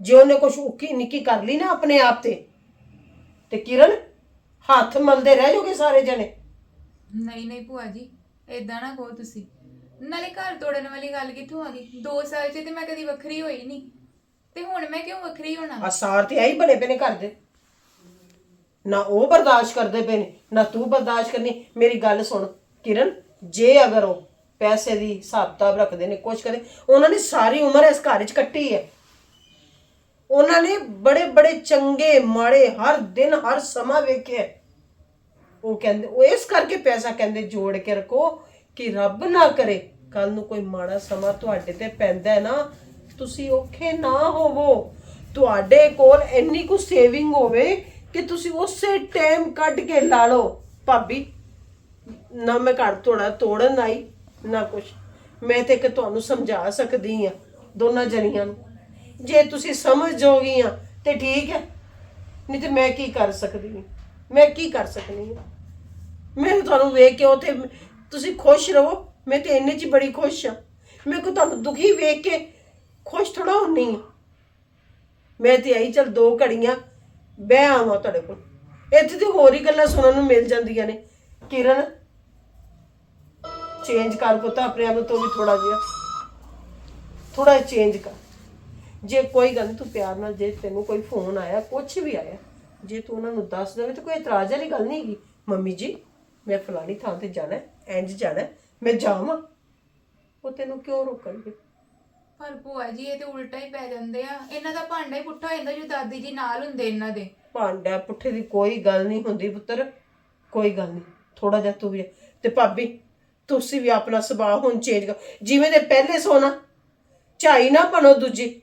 ਜੇ ਉਹਨੇ ਕੁਛ ਉੱਕੀ ਨਿੱਕੀ ਕਰ ਲਈ ਨਾ ਆਪਣੇ ਆਪ ਤੇ ਤੇ ਕਿਰਨ ਹੱਥ ਮਲਦੇ ਰਹਿ ਜਾਓਗੇ ਸਾਰੇ ਜਣੇ। ਨਹੀਂ ਨਹੀਂ ਭੂਆ ਜੀ ਏਦਾਂ ਨਾ ਕਹੋ ਤੁਸੀਂ। ਨਾਲੇ ਘਰ ਤੋੜਨ ਵਾਲੀ ਗੱਲ ਕਿੱਥੋਂ ਆ ਗਈ? 2 ਸਾਲ 'ਚ ਤੇ ਮੈਂ ਕਦੀ ਵੱਖਰੀ ਹੋਈ ਨਹੀਂ। ਤੇ ਹੁਣ ਮੈਂ ਕਿਉਂ ਵੱਖਰੀ ਹੋਣਾ? ਆ ਸਾਰ ਤੇ ਆਈ ਬਣੇ ਪਏ ਨੇ ਘਰ ਦੇ। ਨਾ ਉਹ ਬਰਦਾਸ਼ਤ ਕਰਦੇ ਪਏ ਨੇ, ਨਾ ਤੂੰ ਬਰਦਾਸ਼ਤ ਕਰਨੀ। ਮੇਰੀ ਗੱਲ ਸੁਣ, ਕਿਰਨ, ਜੇ ਅਗਰ ਉਹ ਪੈਸੇ ਦੀ ਹਿਸਾਬ ਕਿਤਾਬ ਰੱਖਦੇ ਨੇ, ਕੁਛ ਕਰਦੇ ਉਹਨਾਂ ਨੇ ਸਾਰੀ ਉਮਰ ਇਸ ਘਰ 'ਚ ਕੱਟੀ ਹੈ। ਉਹਨਾਂ ਨੇ ਬੜੇ ਬੜੇ ਚੰਗੇ, ਮਾੜੇ, ਹਰ ਦਿਨ, ਹਰ ਸਮਾਂ ਵੇਖਿਆ ਉਹ ਕਹਿੰਦੇ, ਉਹ ਇਸ ਕਰਕੇ ਪੈਸਾ ਕਹਿੰਦੇ, ਜੋੜ ਕੇ ਰੱਖੋ ਕਿ ਰੱਬ ਨਾ ਕਰੇ। ਕੱਲ ਨੂੰ ਕੋਈ ਮਾੜਾ ਸਮਾਂ ਤੁਹਾਡੇ ਤੇ ਪੈਂਦਾ ਹੈ ਨਾ, ਤੁਸੀਂ ਔਖੇ ਨਾ ਹੋਵੋ। ਤੁਹਾਡੇ ਕੋਲ ਇੰਨੀ ਕੁ ਸੇਵਿੰਗ ਹੋਵੇ ਕਿ ਤੁਸੀਂ ਉਸੇ ਟਾਈਮ ਕੱਢ ਕੇ ਲਾ ਲਓ। ਭਾਬੀ, ਨਾ ਮੈਂ ਘਰ ਤੋੜਾ ਤੋੜਨ ਆਈ, ਨਾ ਕੁਛ। ਮੈਂ ਤੇ ਕਿ ਤੁਹਾਨੂੰ ਸਮਝਾ ਸਕਦੀ ਆ ਦੋਨਾਂ ਜਣੀਆਂ ਨੂੰ। ਜੇ ਤੁਸੀਂ ਸਮਝ ਜਾਓਗੀਆਂ ਤੇ ਠੀਕ ਹੈ। ਨਹੀਂ ਤੇ ਮੈਂ ਕੀ ਕਰ ਸਕਦੀ ਹਾਂ? ਮੈਂ ਕੀ ਕਰ ਸਕਦੀ ਹਾਂ? ਮੈਂ ਤੁਹਾਨੂੰ ਵੇਖ ਕੇ ਉਥੇ ਤੁਸੀਂ ਖੁਸ਼ ਰਹੋ। ਮੈਂ ਤੇ ਇੰਨੇ ਚ ਹੀ ਬੜੀ ਖੁਸ਼ ਆ ਮੈਂ ਕੋ ਤੁਹਾਨੂੰ ਦੁਖੀ ਵੇਖ ਕੇ ਖੁਸ਼ ਥੋੜਾ ਹੁੰਨੀ ਆ ਮੈਂ ਤੇ ਆਈ, ਚਲ ਦੋ ਘੜੀਆਂ ਬਹਿ ਆਵਾਂ ਤੁਹਾਡੇ ਕੋਲ। ਇੱਥੇ ਤੇ ਹੋਰ ਹੀ ਗੱਲਾਂ ਸੁਣਨ ਨੂੰ ਮਿਲ ਜਾਂਦੀਆਂ ਨੇ। ਕਿਰਨ ਚੇਂਜ ਕਰ ਪੁੱਤ ਆਪਣੇ ਆਪ ਨੂੰ ਤੋਂ ਵੀ ਥੋੜਾ ਜਿਹਾ। ਥੋੜਾ ਚੇਂਜ ਕਰ। ਜੇ ਕੋਈ ਗੱਲ ਨੀ, ਤੂੰ ਪਿਆਰ ਨਾਲ ਜੇ ਤੈਨੂੰ ਕੋਈ ਫੋਨ ਆਇਆ ਕੁਝ ਵੀ ਆਇਆ ਜੇ ਤੂੰ ਉਹਨਾਂ ਨੂੰ ਦੱਸ ਦੇਵੇਂ ਤਾਂ ਕੋਈ ਇਤਰਾਜ਼ ਵਾਲੀ ਗੱਲ ਨਹੀਂ ਹੈਗੀ। ਮੰਮੀ ਜੀ ਮੈਂ ਫਲਾਣੀ ਥਾਂ ਤੇ ਜਾਣਾ ਹੈ, ਇੰਜ ਜਾਣਾ ਮੈਂ ਜਾਵਾਂ। ਉਹ ਤੈਨੂੰ ਕਿਉਂ ਰੋਕਣਗੇ? ਪਰ ਭੂਆ ਜੀ, ਇਹ ਤੇ ਉਲਟਾ ਹੀ ਪੈ ਜਾਂਦੇ ਆ। ਇਹਨਾਂ ਦਾ ਭਾਂਡਾ ਹੀ ਪੁੱਠਾ ਹੋ ਜਾਂਦਾ, ਜੋ ਦਾਦੀ ਜੀ ਨਾਲ ਹੁੰਦੇ ਇਹਨਾਂ ਦੇ। ਭਾਂਡਾ ਪੁੱਠੇ ਦੀ ਕੋਈ ਗੱਲ ਨਹੀਂ ਹੁੰਦੀ ਪੁੱਤਰ, ਕੋਈ ਗੱਲ ਨਹੀਂ ਥੋੜਾ ਜਿਹਾ ਤੂੰ ਵੀ ਤੇ ਭਾਬੀ, ਤੁਸੀਂ ਵੀ ਆਪਣਾ ਸੁਭਾਅ ਹੁਣ ਚੇਂਜ ਕਰ। ਜਿਵੇਂ ਦੇ ਪਹਿਲੇ ਸੋਨਾ, ਝਾਈ ਨਾ ਬਣੋ ਦੂਜੀ।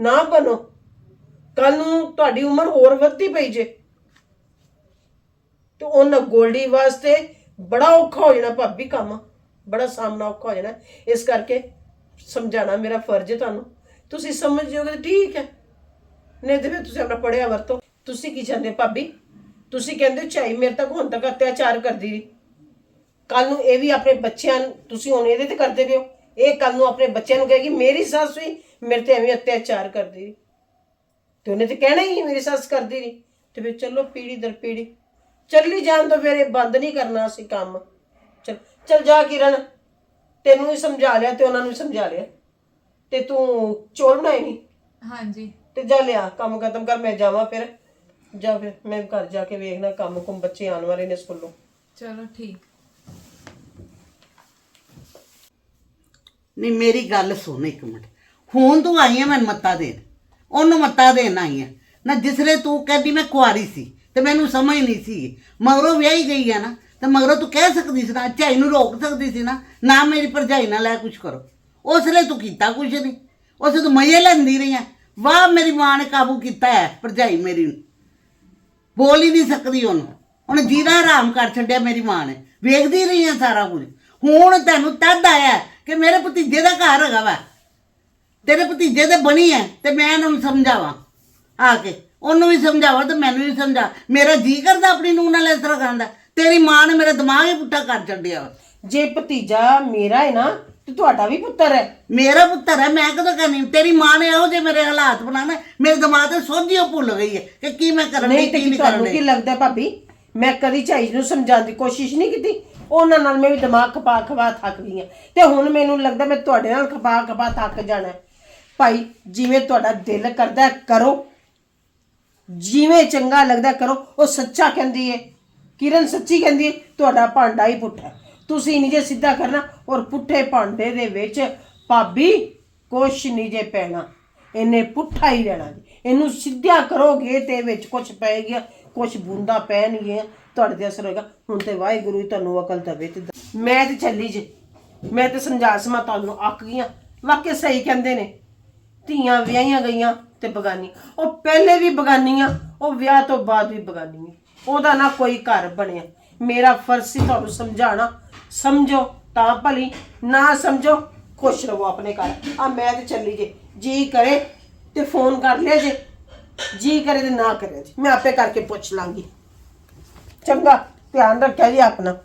ਨਾ ਬਣੋ। ਕੱਲ ਨੂੰ ਤੁਹਾਡੀ ਉਮਰ ਹੋਰ ਵੱਧਦੀ ਪਈ ਜੇ। ਤੇ ਉਹਨਾਂ ਗੋਲਡੀ ਵਾਸਤੇ ਬੜਾ ਔਖਾ ਹੋ ਜਾਣਾ ਭਾਬੀ ਕੰਮ। ਬੜਾ ਸਾਹਮਣਾ ਔਖਾ ਹੋ ਜਾਣਾ। ਇਸ ਕਰਕੇ ਸਮਝਾਣਾ ਮੇਰਾ ਫਰਜ਼ ਹੈ ਤੁਹਾਨੂੰ। ਤੁਸੀਂ ਸਮਝ ਜਾਓਗੇ ਤਾਂ ਠੀਕ ਹੈ। ਨਹੀਂ ਤੇ ਫਿਰ ਤੁਸੀਂ ਆਪਣਾ ਪੜਿਆ ਵਰਤੋ। ਤੁਸੀਂ ਕੀ ਚਾਹੁੰਦੇ ਹੋ ਭਾਬੀ? ਤੁਸੀਂ ਕਹਿੰਦੇ ਹੋ ਝਾਈ ਮੇਰੇ ਤੱਕ ਹੁਣ ਤੱਕ ਅਤਿਆਚਾਰ ਕਰਦੀ ਰਹੀ। ਕੱਲ ਨੂੰ ਇਹ ਵੀ ਆਪਣੇ ਬੱਚਿਆਂ ਨੂੰ ਤੁਸੀਂ ਹੁਣ ਇਹਦੇ ਤੇ ਕਰਦੇ ਪਿਓ ਇਹ ਕੱਲ ਨੂੰ ਆਪਣੇ ਬੱਚਿਆਂ ਨੂੰ ਕਹੇਗੀ ਮੇਰੀ ਸੱਸ ਵੀ ਮੇਰੇ ਤੇ ਐਵੇਂ ਅਤਿਆਚਾਰ ਕਰਦੀ ਰਹੀ। ਤੇ ਉਹਨੇ ਤੇ ਕਹਿਣਾ ਹੀ ਮੇਰੀ ਸੱਸ ਕਰਦੀ ਰਹੀ। ਤੇ ਫਿਰ ਚਲੋ ਪੀੜੀ ਦਰ ਪੀੜੀ ਚੱਲੀ ਜਾਣ ਤੋਂ ਫਿਰ ਇਹ ਬੰਦ ਨਹੀਂ ਕਰਨਾ ਅਸੀਂ ਕੰਮ। ਚਲ ਚਲ ਜਾ ਕਿਰਨ। ਤੈਨੂੰ ਵੀ ਸਮਝਾ ਲਿਆ ਤੇ ਉਹਨਾਂ ਨੂੰ ਵੀ ਸਮਝਾ ਲਿਆ। ਤੇ ਤੂੰ ਚੋਲ ਬਣਾਏ ਨਹੀਂ ਹਾਂਜੀ। ਤੇ ਜਾ ਲਿਆ ਕੰਮ ਖਤਮ ਕਰ ਮੈਂ ਜਾਵਾਂ ਫਿਰ। ਜਾ ਫਿਰ ਮੈਂ ਘਰ ਜਾ ਕੇ ਵੇਖਣਾ ਕੰਮ ਕੁਮ ਬੱਚੇ ਆਉਣ ਵਾਲੇ ਨੇ ਸਕੂਲੋਂ। ਚਲੋ ਠੀਕ। ਨਹੀਂ ਮੇਰੀ ਗੱਲ ਸੁਣ ਇੱਕ ਮਿੰਟ। ਹੁਣ ਤੂੰ ਆਈ ਹੈ ਮੈਨੂੰ ਮੱਤਾ ਦੇਣ। ਉਹਨੂੰ ਮੱਤਾ ਦੇਣ ਆਈ ਹੈ ਨਾ ਜਿਸਲੇ ਤੂੰ ਕਹਿੰਦੀ ਮੈਂ ਕੁਆਰੀ ਸੀ ਤੇ ਮੈਨੂੰ ਸਮਝ ਨਹੀਂ ਸੀ। ਮਗਰੋਂ ਵਿਆਹੀ ਗਈ ਹੈ ਨਾ। ਤੇ ਮਗਰੋਂ ਤੂੰ ਕਹਿ ਸਕਦੀ ਸੀ ਨਾ ਝਾਈ ਨੂੰ ਰੋਕ ਸਕਦੀ ਸੀ ਨਾ ਨਾ ਮੇਰੀ ਭਰਜਾਈ ਨਾਲ ਲੈ ਕੁਛ ਕਰੋ। ਉਸ ਲਈ ਤੂੰ ਕੀਤਾ ਕੁਛ ਨਹੀਂ। ਉਸ ਤੂੰ ਮਜ਼ੇ ਲੈਂਦੀ ਰਹੀ ਹੈ ਵਾਹ, ਮੇਰੀ ਮਾਂ ਨੇ ਕਾਬੂ ਕੀਤਾ ਹੈ, ਭਰਜਾਈ ਮੇਰੀ ਨੂੰ। ਬੋਲ ਹੀ ਨਹੀਂ ਸਕਦੀ ਉਹਨੂੰ। ਉਹਨੇ ਜੀਰਾ ਆਰਾਮ ਕਰ ਛੱਡਿਆ ਮੇਰੀ ਮਾਂ ਨੇ। ਵੇਖਦੀ ਰਹੀ ਆ ਸਾਰਾ ਕੁਝ। ਹੁਣ ਤੈਨੂੰ ਤਦ ਆਇਆ ਕਿ ਮੇਰੇ ਭਤੀਜੇ ਦਾ ਘਰ ਹੈਗਾ ਵਾ। ਤੇਰੇ ਭਤੀਜੇ ਤੇ ਬਣੀ ਹੈ ਤੇ ਮੈਂ ਉਹਨੂੰ ਸਮਝਾਵਾਂ। ਆ ਕੇ, ਉਹਨੂੰ ਵੀ ਸਮਝਾਵਾਂ ਤੇ ਮੈਨੂੰ ਵੀ ਸਮਝਾ। ਮੇਰਾ ਜੀ ਕਰਦਾ ਆਪਣੀ ਨੂੰਹ ਨਾਲ ਇਸ ਤਰ੍ਹਾਂ ਕਰਨ ਦਾ। ਤੇਰੀ ਮਾਂ ਨੇ ਮੇਰਾ ਦਿਮਾਗ ਹੀ ਪੁੱਠਾ ਕਰ ਛੱਡਿਆ। ਵਾ ਜੇ ਭਤੀਜਾ ਮੇਰਾ ਹੈ ਨਾ ਤੇ ਤੁਹਾਡਾ ਵੀ ਪੁੱਤਰ ਹੈ। ਮੇਰਾ ਪੁੱਤਰ ਹੈ ਮੈਂ ਕਦੋਂ ਕਹਿੰਦੀ ਤੇਰੀ ਮਾਂ ਨੇ ਇਹੋ ਜਿਹੇ ਮੇਰੇ ਹਾਲਾਤ ਬਣਾਣੇ ਮੇਰੇ ਦਿਮਾਗ ਤੇ ਸੋਝੀ ਉਹ ਭੁੱਲ ਗਈ ਹੈ ਕਿ ਕੀ ਮੈਂ ਕਰਨੀ ਨਹੀਂ ਤੇ ਕੀ ਕੀ ਨਹੀਂ ਤੁਹਾਨੂੰ ਕੀ ਕਰਨੀ ਲੱਗਦਾ ਭਾਬੀ? ਮੈਂ ਕਦੀ ਝਾਈ ਨੂੰ ਸਮਝਾਉਣ ਦੀ ਕੋਸ਼ਿਸ਼ ਨਹੀਂ ਕੀਤੀ। ਉਹਨਾਂ ਨਾਲ ਮੈਂ ਵੀ ਦਿਮਾਗ ਖਪਾ ਖਪਾ ਥੱਕ ਗਈ ਹਾਂ। ਤੇ ਹੁਣ ਮੈਨੂੰ ਲੱਗਦਾ ਮੈਂ ਤੁਹਾਡੇ ਨਾਲ ਖਪਾ ਖਪਾ ਥੱਕ ਜਾਣਾ ਹੈ। ਭਾਈ ਜਿਵੇਂ ਤੁਹਾਡਾ ਦਿਲ ਕਰਦਾ ਹੈ, ਕਰੋ। ਜਿਵੇਂ ਚੰਗਾ ਲੱਗਦਾ ਕਰੋ। ਉਹ ਸੱਚਾ ਕਹਿੰਦੀ ਹੈ ਕਿਰਨ ਸੱਚੀ ਕਹਿੰਦੀ ਹੈ, ਤੁਹਾਡਾ ਭਾਂਡਾ ਹੀ ਪੁੱਠਾ ਹੈ। ਤੁਸੀਂ ਨਹੀਂ ਜੇ ਸਿੱਧਾ ਕਰਨਾ, ਔਰ ਪੁੱਠੇ ਭਾਂਡੇ ਦੇ ਵਿੱਚ ਭਾਬੀ, ਕੁਛ ਨਹੀਂ ਜੇ ਪੈਣਾ। ਇਹਨੇ ਪੁੱਠਾ ਹੀ ਰਹਿਣਾ ਜੀ। ਇਹਨੂੰ ਸਿੱਧਾ ਕਰੋਗੇ ਤੇ ਵਿੱਚ, ਕੁਛ ਪਏਗਾ ਕੁਛ ਬੂੰਦਾ ਪੈਣਗੀਆਂ ਤੁਹਾਡੇ ਤੇ ਅਸਰ ਹੋਏਗਾ। ਹੁਣ ਤੇ ਵਾਹਿਗੁਰੂ ਹੀ ਤੁਹਾਨੂੰ ਅਕਲ ਦੇਵੇ ਤੇ ਦ- ਮੈਂ ਤੇ ਚੱਲੀ ਜੇ। ਮੈਂ ਤੇ ਸਮਝਾ ਸਮਾ ਤੁਹਾਨੂੰ ਅੱਕ ਗਈਆਂ। ਵਾਕਿਆ ਸਹੀ ਕਹਿੰਦੇ ਨੇ। ਧੀਆਂ ਵਿਆਹੀਆਂ ਗਈਆਂ ਤੇ ਬਗਾਨੀ। ਉਹ ਪਹਿਲੇ ਵੀ ਬਗਾਨੀਆਂ, ਉਹ ਵਿਆਹ ਤੋਂ ਬਾਅਦ ਵੀ ਬਗਾਨੀਆਂ। ਉਹਦਾ ਨਾ ਕੋਈ ਘਰ ਬਣਿਆ। ਮੇਰਾ ਫਰਜ਼ ਸੀ ਤੁਹਾਨੂੰ ਸਮਝਾਉਣਾ। ਸਮਝੋ, ਤਾਂ ਭਲੀ, ਨਾ ਸਮਝੋ, ਖੁਸ਼ ਰਹੋ ਆਪਣੇ ਘਰ। ਆ ਮੈਂ ਤੇ ਚੱਲੀ ਜੇ। ਜੀ ਕਰੇ ਤੇ ਫੋਨ ਕਰ ਲਿਆ ਜੇ। ਜੀ ਕਰੇ ਤੇ ਨਾ ਕਰੇ ਜੀ। ਮੈਂ ਆਪੇ ਕਰਕੇ ਪੁੱਛ ਲਾਂਗੀ। ਚੰਗਾ, ਧਿਆਨ ਰੱਖਿਆ ਜੀ ਆਪਣਾ।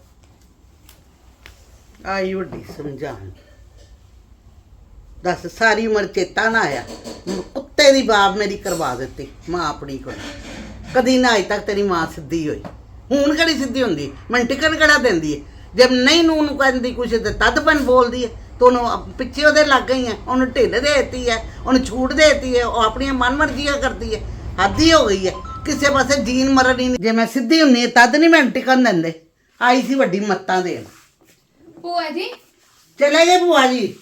ਆਈ ਵੱਡੀ ਸਮਝਾਣ ਦੱਸ, ਸਾਰੀ ਉਮਰ ਚੇਤਾ ਨਾ ਆਇਆ। ਕੁੱਤੇ ਦੀ ਬਾਪ ਮੇਰੀ ਕਰਵਾ ਦਿੱਤੀ, ਮਾਂ ਆਪਣੀ ਕੋਲ। ਕਦੀ ਨਾ ਅਜੇ ਤੱਕ ਤੇਰੀ ਮਾਂ ਸਿੱਧੀ ਹੋਈ। ਹੁਣ ਕਿਹੜੀ ਸਿੱਧੀ ਹੁੰਦੀ? ਮੈਂ ਟਿਕਣ ਕਿਹੜਾ ਦਿੰਦੀ ਹੈ ਜਦ ਨਹੀਂ ਨੂੰ ਨੂੰ ਕਹਿੰਦੀ ਕੁਛ ਤੇ ਤਦ ਬਨ ਬੋਲਦੀ ਹੈ ਤੂੰ ਉਹਨੂੰ ਪਿੱਛੇ ਉਹਦੇ ਲੱਗ ਗਈ ਹੈ ਉਹਨੂੰ ਢਿੱਲ ਦੇਤੀ ਹੈ ਉਹਨੂੰ ਛੂਟ ਦੇਤੀ ਹੈ ਉਹ ਆਪਣੀਆਂ ਮਨਮਰਜ਼ੀਆਂ ਕਰਦੀ ਹੈ ਹੱਦ ਹੀ ਗਈ ਹੈ ਕਿਸੇ ਪਾਸੇ ਜੀਨ ਮਰਨ ਹੀ ਨਹੀਂ। ਜੇ ਮੈਂ ਸਿੱਧੀ ਹੁੰਨੀ ਤਦ ਨਹੀਂ ਮੈਂ ਟਿਕਣ ਦਿੰਦੇ। ਆਈ ਸੀ ਵੱਡੀ ਮੱਤਾਂ ਦੇਣ। ਭੂਆ ਜੀ। ਚਲੇ ਗਏ ਭੂਆ ਜੀ।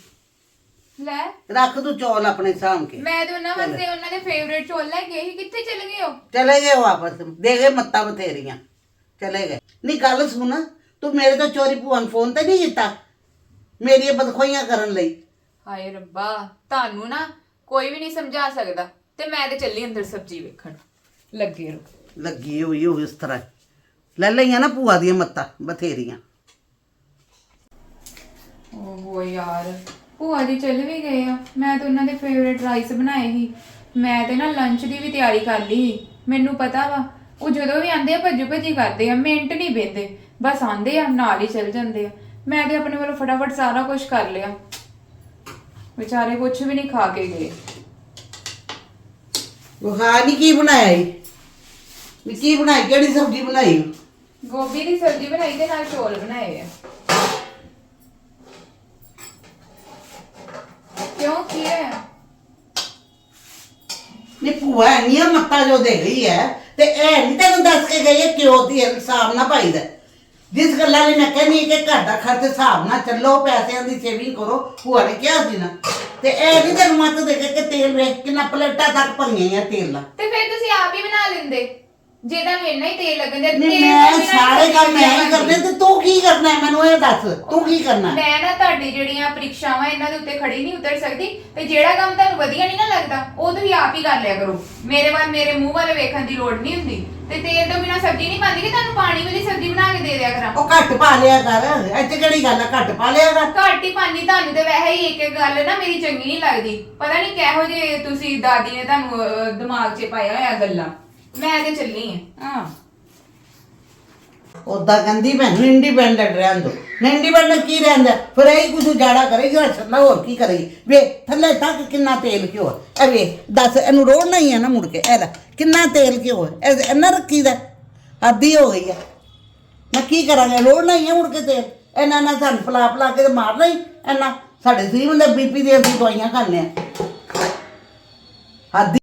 ਲੈ। ਰੱਖ ਤੂੰ ਚੌਲ ਆਪਣੇ ਸਾਹਮ ਕੇ। ਮੈਂ ਤੇ ਉਹਨਾਂ ਵਾਸਤੇ ਉਹਨਾਂ ਦੇ ਫੇਵਰੇਟ ਚੋਲ ਲੈ ਗਈ ਸੀ। ਕਿੱਥੇ ਚਲੇ ਗਏ ਹੋ ਚਲੇ ਗਏ ਵਾਪਸ। ਦੇ ਗਏ ਮੱਤਾਂ ਬਥੇਰੀਆਂ। ਚਲੇ ਗਏ। ਨਹੀਂ ਗੱਲ ਸੁਣ। ਤੂੰ ਮੇਰੇ ਤੋਂ ਚੋਰੀ ਭੂਆ ਨੂੰ ਫੋਨ ਤੇ ਨਹੀਂ ਕੀਤਾ? ਮੇਰੀਆਂ ਬਦਖੋਈਆਂ ਕਰਨ ਲਈ। ਹਾਏ ਰੱਬਾ ਤੁਹਾਨੂੰ ਨਾ ਕੋਈ ਵੀ ਨਹੀਂ ਸਮਝਾ ਸਕਦਾ। ਤੇ ਮੈਂ ਤੇ ਚੱਲੀ ਅੰਦਰ ਸਬਜ਼ੀ ਵੇਖਣ। ਲੱਗੇ ਰਹੋ। ਲੱਗੀ ਹੋਈ ਹੋ ਇਸ ਤਰ੍ਹਾਂ ਲੈ ਲਈਆਂ ਨਾ ਭੂਆ ਦੀਆਂ ਮੱਤਾਂ ਬਥੇਰੀਆਂ। ਓਹੋ ਯਾਰ। ਭੂਆ ਜੀ ਚੱਲ ਵੀ ਗਏ ਆ। ਮੈਂ ਤਾਂ ਉਹਨਾਂ ਦੇ ਫੇਵਰੇਟ ਰਾਈਸ ਬਣਾਏ ਸੀ। ਮੈਂ ਤੇ ਨਾ ਲੰਚ ਦੀ ਵੀ ਤਿਆਰੀ ਕਰ ਲਈ ਸੀ। ਮੈਨੂੰ ਪਤਾ ਵਾ ਉਹ ਜਦੋਂ ਵੀ ਆਂਦੇ ਆ ਭੱਜੂ ਭੱਜੀ ਕਰਦੇ ਆ ਮਿੰਟ ਨਹੀਂ ਬੈਂਦੇ ਬਸ ਆਂਦੇ ਆ ਨਾਲ ਹੀ ਚੱਲ ਜਾਂਦੇ ਆ। ਮੈਂ ਤੇ ਆਪਣੇ ਵੱਲੋਂ ਫਟਾਫਟ ਸਾਰਾ ਕੁਝ ਕਰ ਲਿਆ। ਵਿਚਾਰੇ ਕੁਝ ਵੀ ਨਹੀਂ ਖਾ ਕੇ ਗਏ। ਉਹ ਹਾਂ ਨੀ ਕੀ ਬਣਾਇਆ ਈ? ਕੀ ਬਣਾਈ? ਕਿਹੜੀ ਸਬਜ਼ੀ ਬਣਾਈ? ਗੋਭੀ ਦੀ ਸਬਜ਼ੀ ਬਣਾਈ ਤੇ ਨਾਲ ਚੌਲ ਬਣਾਏ ਆ। ਕਿਉਂ ਕੀ ਹੈ ਨੀ ਭੂਆ ਇੰਨੀਆਂ ਮੱਤਾਂ ਜੋ ਦੇ ਗਈ ਹੈ ਤੇ ਇਹ ਨਹੀਂ ਤੈਨੂੰ ਦੱਸ ਕੇ ਗਈ ਹੈ ਕਿਉਂ ਦੀ ਹਿਸਾਬ ਨਾ ਪਾਈਦਾ ਜਿਸ ਗੱਲਾਂ ਲਈ ਮੈਂ ਕਹਿੰਦੀ ਕਿ ਘਰ ਦਾ ਖਰਚ ਹਿਸਾਬ ਨਾਲ ਚੱਲੋ ਪੈਸਿਆਂ ਦੀ ਸੇਵਿੰਗ ਕਰੋ ਭੂਆ ਨੇ ਕਿਹਾ ਸੀ ਨਾ। ਤੇ ਇਹ ਨਹੀਂ ਤੈਨੂੰ ਮੱਤ ਦੇ ਕੇ ਕਿ ਤੇਲ ਵੇਖ ਕਿੰਨਾ ਪਲੇਟਾਂ ਤੱਕ ਭਰੀਆਂ ਆ ਤੇਲ। ਨਾਲ ਤੇ ਫਿਰ ਤੁਸੀਂ ਆਪ ਹੀ ਬਣਾ ਲੈਂਦੇ। ਜੇ ਇੰਨਾ ਹੀ ਤੇਲ ਲੱਗਣ ਦੇ ਨਹੀਂ ਮੈਂ ਸਾਰੇ ਕੰਮ ਮੈਂ ਹੀ ਕਰਨੇ ਤੇ ਤੂੰ ਕੀ ਕਰਨਾ ਹੈ? ਮੈਨੂੰ ਇਹ ਦੱਸ ਤੂੰ ਕੀ ਕਰਨਾ ਹੈ? ਮੈਂ ਨਾ ਤੁਹਾਡੀ ਜਿਹੜੀਆਂ ਪ੍ਰੀਖਿਆਵਾਂ ਇਹਨਾਂ ਦੇ ਉੱਤੇ ਖੜੀ ਨਹੀਂ ਉਤਰ ਸਕਦੀ ਤੇ ਜਿਹੜਾ ਕੰਮ ਤੁਹਾਨੂੰ ਵਧੀਆ ਨਹੀਂ ਨਾ ਲੱਗਦਾ ਉਹ ਤੁਸੀਂ ਆਪ ਹੀ ਕਰ ਲਿਆ ਕਰੋ। ਮੇਰੇ ਵੱਲ ਮੇਰੇ ਮੂੰਹ ਵੱਲ ਵੇਖਣ ਦੀ ਲੋੜ ਨਹੀਂ ਹੁੰਦੀ। ਤੇ ਤੇਲ ਤੋਂ ਬਿਨਾ ਸਬਜ਼ੀ ਨਹੀਂ ਬਣਦੀ ਕਿ ਤੁਹਾਨੂੰ ਪਾਣੀ ਵਾਲੀ ਸਬਜ਼ੀ ਬਣਾ ਕੇ ਦੇ ਦਿਆ ਕਰਾਂ? ਉਹ ਘੱਟ ਪਾ ਲਿਆ ਕਰ ਇੱਥੇ ਕਿਹੜੀ ਗੱਲ ਹੈ ਘੱਟ ਪਾ ਲਿਆ ਕਰ। ਘੱਟ ਹੀ ਪਾਣੀ ਤੁਹਾਨੂੰ ਤੇ ਵੈਸੇ ਹੀ ਇੱਕ ਇੱਕ ਗੱਲ ਨਾ ਮੇਰੀ ਚੰਗੀ ਨਹੀਂ ਲੱਗਦੀ। ਪਤਾ ਨਹੀਂ ਕਿਹੋ ਜੇ ਤੁਸੀਂ ਦਾਦੀ ਨੇ ਤੁਹਾਨੂੰ ਅਹ, ਦਿਮਾਗ 'ਚ ਪਾਇਆ ਹੋਇਆ ਗੱਲਾਂ। ਮੈਂ ਤੇ ਚੱਲੀ ਆ। ਹਾਂ। ਉਦਾਂ ਕਹਿੰਦੀ ਮੈਨੂੰ ਇੰਡੀਪੈਂਡੈਂਟ ਰਹਿਣ ਦੋ। ਨਹੀਂ ਇੰਡੀਪੈਂਡੈਂਟ ਕੀ ਰਹਿੰਦਾ ਫਿਰ ਇਹ ਕੁਝ ਉਜਾੜਾ ਕਰੇਗੀ ਔਰ ਛੱਲਾ ਹੋਰ ਕੀ ਕਰੇਗੀ? ਵੇ ਥੱਲੇ ਤੱਕ ਕਿੰਨਾ ਤੇਲ ਘਿਓ ਹੈ। ਇਹ ਵੇ ਦੱਸ ਇਹਨੂੰ ਰੋੜਨਾ ਹੀ ਹੈ ਨਾ ਮੁੜ ਕੇ ਇਹ ਲੈ ਕਿੰਨਾ ਤੇਲ ਘਿਓ ਹੈ ਇਹ ਇਹਨਾਂ ਰੱਖੀਦਾ? ਆਦੀ ਹੋ ਗਈ ਹੈ ਮੈਂ ਕੀ ਕਰਾਂਗਾ ਰੋੜਨਾ ਹੀ ਹੈ ਮੁੜ ਕੇ ਤੇਲ? ਇਹਨਾਂ ਨਾਲ ਸਾਨੂੰ ਫਲਾ ਫਲਾ ਕੇ ਤੇ ਮਾਰਨਾ ਹੀ? ਇਹਨਾਂ ਸਾਡੇ ਸਰੀਰ ਦੇ ਬੀਪੀ ਦੀਆਂ ਅਸੀਂ ਦਵਾਈਆਂ ਖਾਂਦੇ ਆ। ਆਦੀ